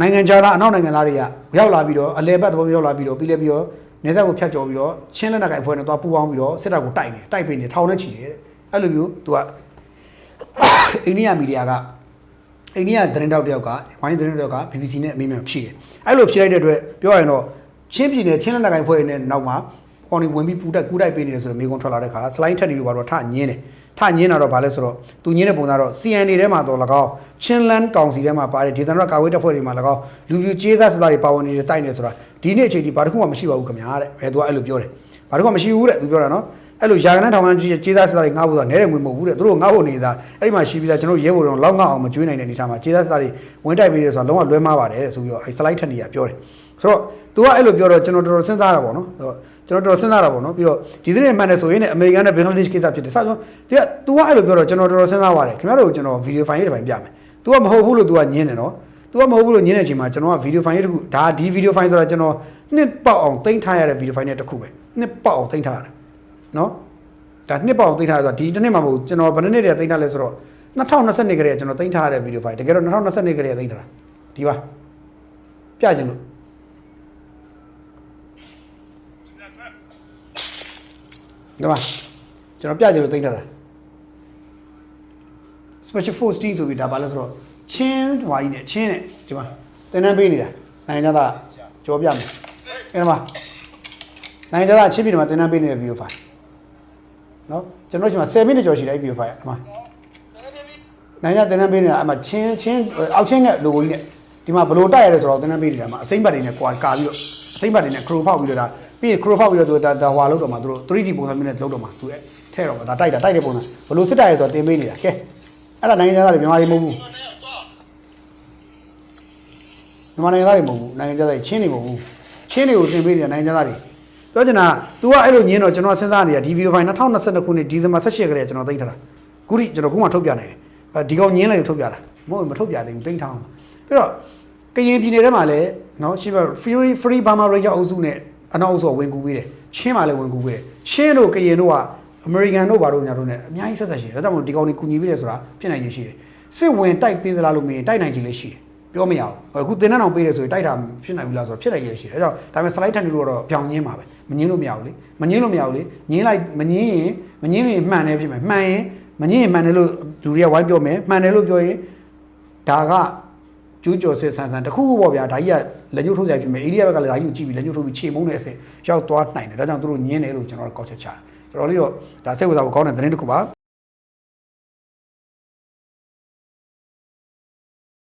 Speaker 2: နိုင်ငံခြားသားအနောက်နိုင်ငံသားတွေကရောက်လာပြီးတော့အလဲဘက်သဘောမျိုးရောက်လာပြီးတော့ပြီးလဲပြီးတော့နေသက်ကိုဖျက်ကျော်ပြီးတော့ချင်းလက်နက်ကိုင်အဖွဲ့နဲ့သွားပူးပေါင်းပြီးတော့စစ်တပ်ကိုတိုက်နေတိုက်ပေးနေထောင်နဲ့ချီတယ်တဲ့အဲ့လိုမျိုးသူကအိန္ဒိယမီဒီယာကအိန္ဒိယသတင်းတောက်တယောက်ကဝိုင်းသတင်းတောက်က BBC နဲ့အမေးမြန်းဖြေတယ်အဲ့လိုဖြေလိုက်တဲ့အတွက်ပြောရရင်တော့ချင်းပြည်နယ်ချင်းလက်နက်ကိုင်အဖွဲ့နဲ့နောက်မှာ ပေါ်နေဝင်ပြီးပူတိုက်ကူတိုက်ပေးနေတယ်ဆိုတော့မိကုံထွက်လာတဲ့ခါစလိုင်းထက်နေလို့ပါတော့ထညင်းတယ်ထညင်းတာတော့ဗာလဲဆိုတော့သူညင်းတဲ့ပုံသားတော့ CN ထဲမှာတော့၎င်းချင်းလန်ကောင်စီထဲမှာပါတယ်ဒေသနာကာဝေးတပ်ဖွဲ့တွေမှာ၎င်းလူပြူကျေးစားစသားတွေပါဝင်နေတဲ့တိုက်နေဆိုတာဒီနေ့အချိန်ဒီဘာတစ်ခုမှမရှိပါဘူးခင်ဗျာတဲ့အဲသူကအဲ့လိုပြောတယ်ဘာတစ်ခုမှမရှိဘူးတဲ့သူပြောတာနော်အဲ့လိုယာကနန်းထောင်ကန်းကျေးစားစသားတွေငှားဖို့ဆိုတာနဲတဲ့ငွေမဟုတ်ဘူးတဲ့သူတို့ငှားဖို့နေတာအဲ့ဒီမှာရှိပြီးသားကျွန်တော်ရဲဘော်တော်လောက်ငှားအောင်မကျွေးနိုင်တဲ့အနေထားမှာကျေးစားစသားတွေဝင်တိုက်ပေးတယ်ဆိုတာလုံးဝလွဲမှားပါတယ်တဲ့ဆိုပြီးတော့အဲ့ slide ထက်နေရပြောတယ်ဆိုတော့ तू ကအဲ့လိုပြောတော့ကျွန်တော်တော်တော်စဉ်းစားတာပေါ့နော် ကျွန်တော်တော်စဉ်းစားတာပေါ့နော်ပြီးတော့ဒီသတင်းမှန်တယ်ဆိုရင်လည်းအမေရိကန်နဲ့ဘင်္ဂလားဒေ့ရှ်ကိစ္စဖြစ်တယ်စသဖြင့်ဒီက तू ကအဲ့လိုပြောတော့ကျွန်တော်တော်တော်စဉ်းစားပါတယ်ခင်ဗျားတို့ကျွန်တော်ဗီဒီယိုဖိုင်လေးတစ်ပိုင်းပြမယ် तू ကမဟုတ်ဘူးလို့ तू ကညင်းတယ်နော် तू ကမဟုတ်ဘူးလို့ညင်းတဲ့အချိန်မှာကျွန်တော်ကဗီဒီယိုဖိုင်လေးတစ်ခုဒါဒီဗီဒီယိုဖိုင်ဆိုတာကျွန်တော်နှစ်ပေါက်အောင်တင်ထားရတဲ့ဗီဒီယိုဖိုင်နဲ့တစ်ခုပဲနှစ်ပေါက်အောင်တင်ထားရတယ်နော်ဒါနှစ်ပေါက်အောင်တင်ထားရဆိုတာဒီတစ်နှစ်မှမဟုတ်ကျွန်တော်ဘယ်နှစ်နှစ်တည်းတင်ထားလဲဆိုတော့2022ကလေးကျွန်တော်တင်ထားရတဲ့ဗီဒီယိုဖိုင်တကယ်တော့2022ကလေးတင်ထားတာဒီပါပြချင်လို့ ဒီမှာကျွန်တော်ပြကြလို့သိမ့်ထားတာ special force team ဆိုပြီးဒါဘာလဲဆိုတော့ချင်းဟွာကြီးနဲ့ချင်းနဲ့ဒီမှာတင်တန်းပေးနေတာနိုင်ငံသားကြောပြမယ်အဲ့ဒါမှာနိုင်ငံသားချင်းပြည်နယ်မှာတင်တန်းပေးနေတဲ့ဗီဒီယိုဖိုင်နော်ကျွန်တော်တို့ချိန်မှာ7မိနစ်ကျော်ရှိတယ်အဲ့ဗီဒီယိုဖိုင်အမှနိုင်ငံတင်တန်းပေးနေတာအမှချင်းချင်းအောက်ချင်းက logo ကြီးနဲ့ဒီမှာဘလို့တိုက်ရတယ်ဆိုတော့တင်တန်းပေးနေတာမှာအစိမ့်ဘတ်တွေနဲ့ကွာကာပြီးတော့အစိမ့်ဘတ်တွေနဲ့ crow ဖောက်ပြီးတော့ဒါ ပြီးရင် crow ဖောက်ပြီးတော့သူဒါဒါဟွာလောက်တော့မှာသူတို့ 3D ပုံစံမျိုးနဲ့လောက်တော့မှာသူအဲထဲတော့မှာဒါတိုက်တာတိုက်တဲ့ပုံစံဘလို့စစ်တိုက်ရဆိုတော့တင်ပေးနေတာကဲအဲ့ဒါနိုင်ငံသားတွေမြန်မာတွေမဟုတ်ဘူးမြန်မာနိုင်ငံသားတွေမဟုတ်ဘူးနိုင်ငံသားတွေချင်းတွေမဟုတ်ဘူးချင်းတွေကိုတင်ပေးနေတာနိုင်ငံသားတွေပြောချင်တာ तू ကအဲ့လိုညင်းတော့ကျွန်တော်စဉ်းစားနေတာဒီဗီဒီယိုဖိုင်2022ခုနှစ်ဒီဇင်ဘာ18ရက်ခရက်ကျွန်တော်သိမ်းထားတာခုထိကျွန်တော်ခုမှထုတ်ပြနိုင်တယ်အဲဒီကောင်ညင်းလိုက်ထုတ်ပြတာမဟုတ်ဘူးမထုတ်ပြသေးဘူးသိမ်းထားအောင်ပြီးတော့ကရင်ပြည်နယ်ထဲမှာလည်းနော်ရှိပါ Free Free Burma Ranger အုပ်စုနဲ့ အနောက်အုပ်စုကဝင်ကူပေးတယ်ချင်းမှာလည်းဝင်ကူပေးတယ်ချင်းတို့ကရင်တို့ကအမေရိကန်တို့ဘာတို့ညာတို့ ਨੇ အများကြီးဆက်ဆက်ရှိတယ်ဒါကြောင့်မို့ဒီကောင်တွေကူညီပေးတယ်ဆိုတာဖြစ်နိုင်ခြင်းရှိတယ်စစ်ဝင်တိုက်ပေးသလားလို့မင်းတိုက်နိုင်ခြင်းလည်းရှိတယ်ပြောမရဘူးအခုတင်တဲ့အောင်ပေးတယ်ဆိုရင်တိုက်တာဖြစ်နိုင်ဘူးလားဆိုတော့ဖြစ်နိုင်ခြင်းရှိတယ်အဲကြောင့်ဒါပေမဲ့ slide ထန်တွေတော့ပြောင်းညင်းပါပဲမညင်းလို့မရဘူးလေမညင်းလို့မရဘူးလေညင်းလိုက်မညင်းရင်မညင်းရင်မှန်တယ်ဖြစ်မယ်မှန်ရင်မညင်းရင်မှန်တယ်လို့လူတွေကဝိုင်းပြောမယ်မှန်တယ်လို့ပြောရင်ဒါက ကျူးကျော်စစ်ဆန်ဆန်တခုခုပေါ့ဗျာဒါကြီးကလက်ညှိုးထိုးကြဖြစ်မယ်အိန္ဒိယဘက်ကလည်းဒါကြီးကိုကြည့်ပြီးလက်ညှိုးထိုးပြီးခြေမုန်းတဲ့အဆင့်ရောက်သွားနိုင်တယ်ဒါကြောင့်သူတို့ညင်းတယ်လို့ကျွန်တော်တို့ကောက်ချက်ချတယ်တော်တော်လေးတော့ဒါစိတ်ဝင်စားဖို့ကောင်းတဲ့သတင်းတစ်ခုပါ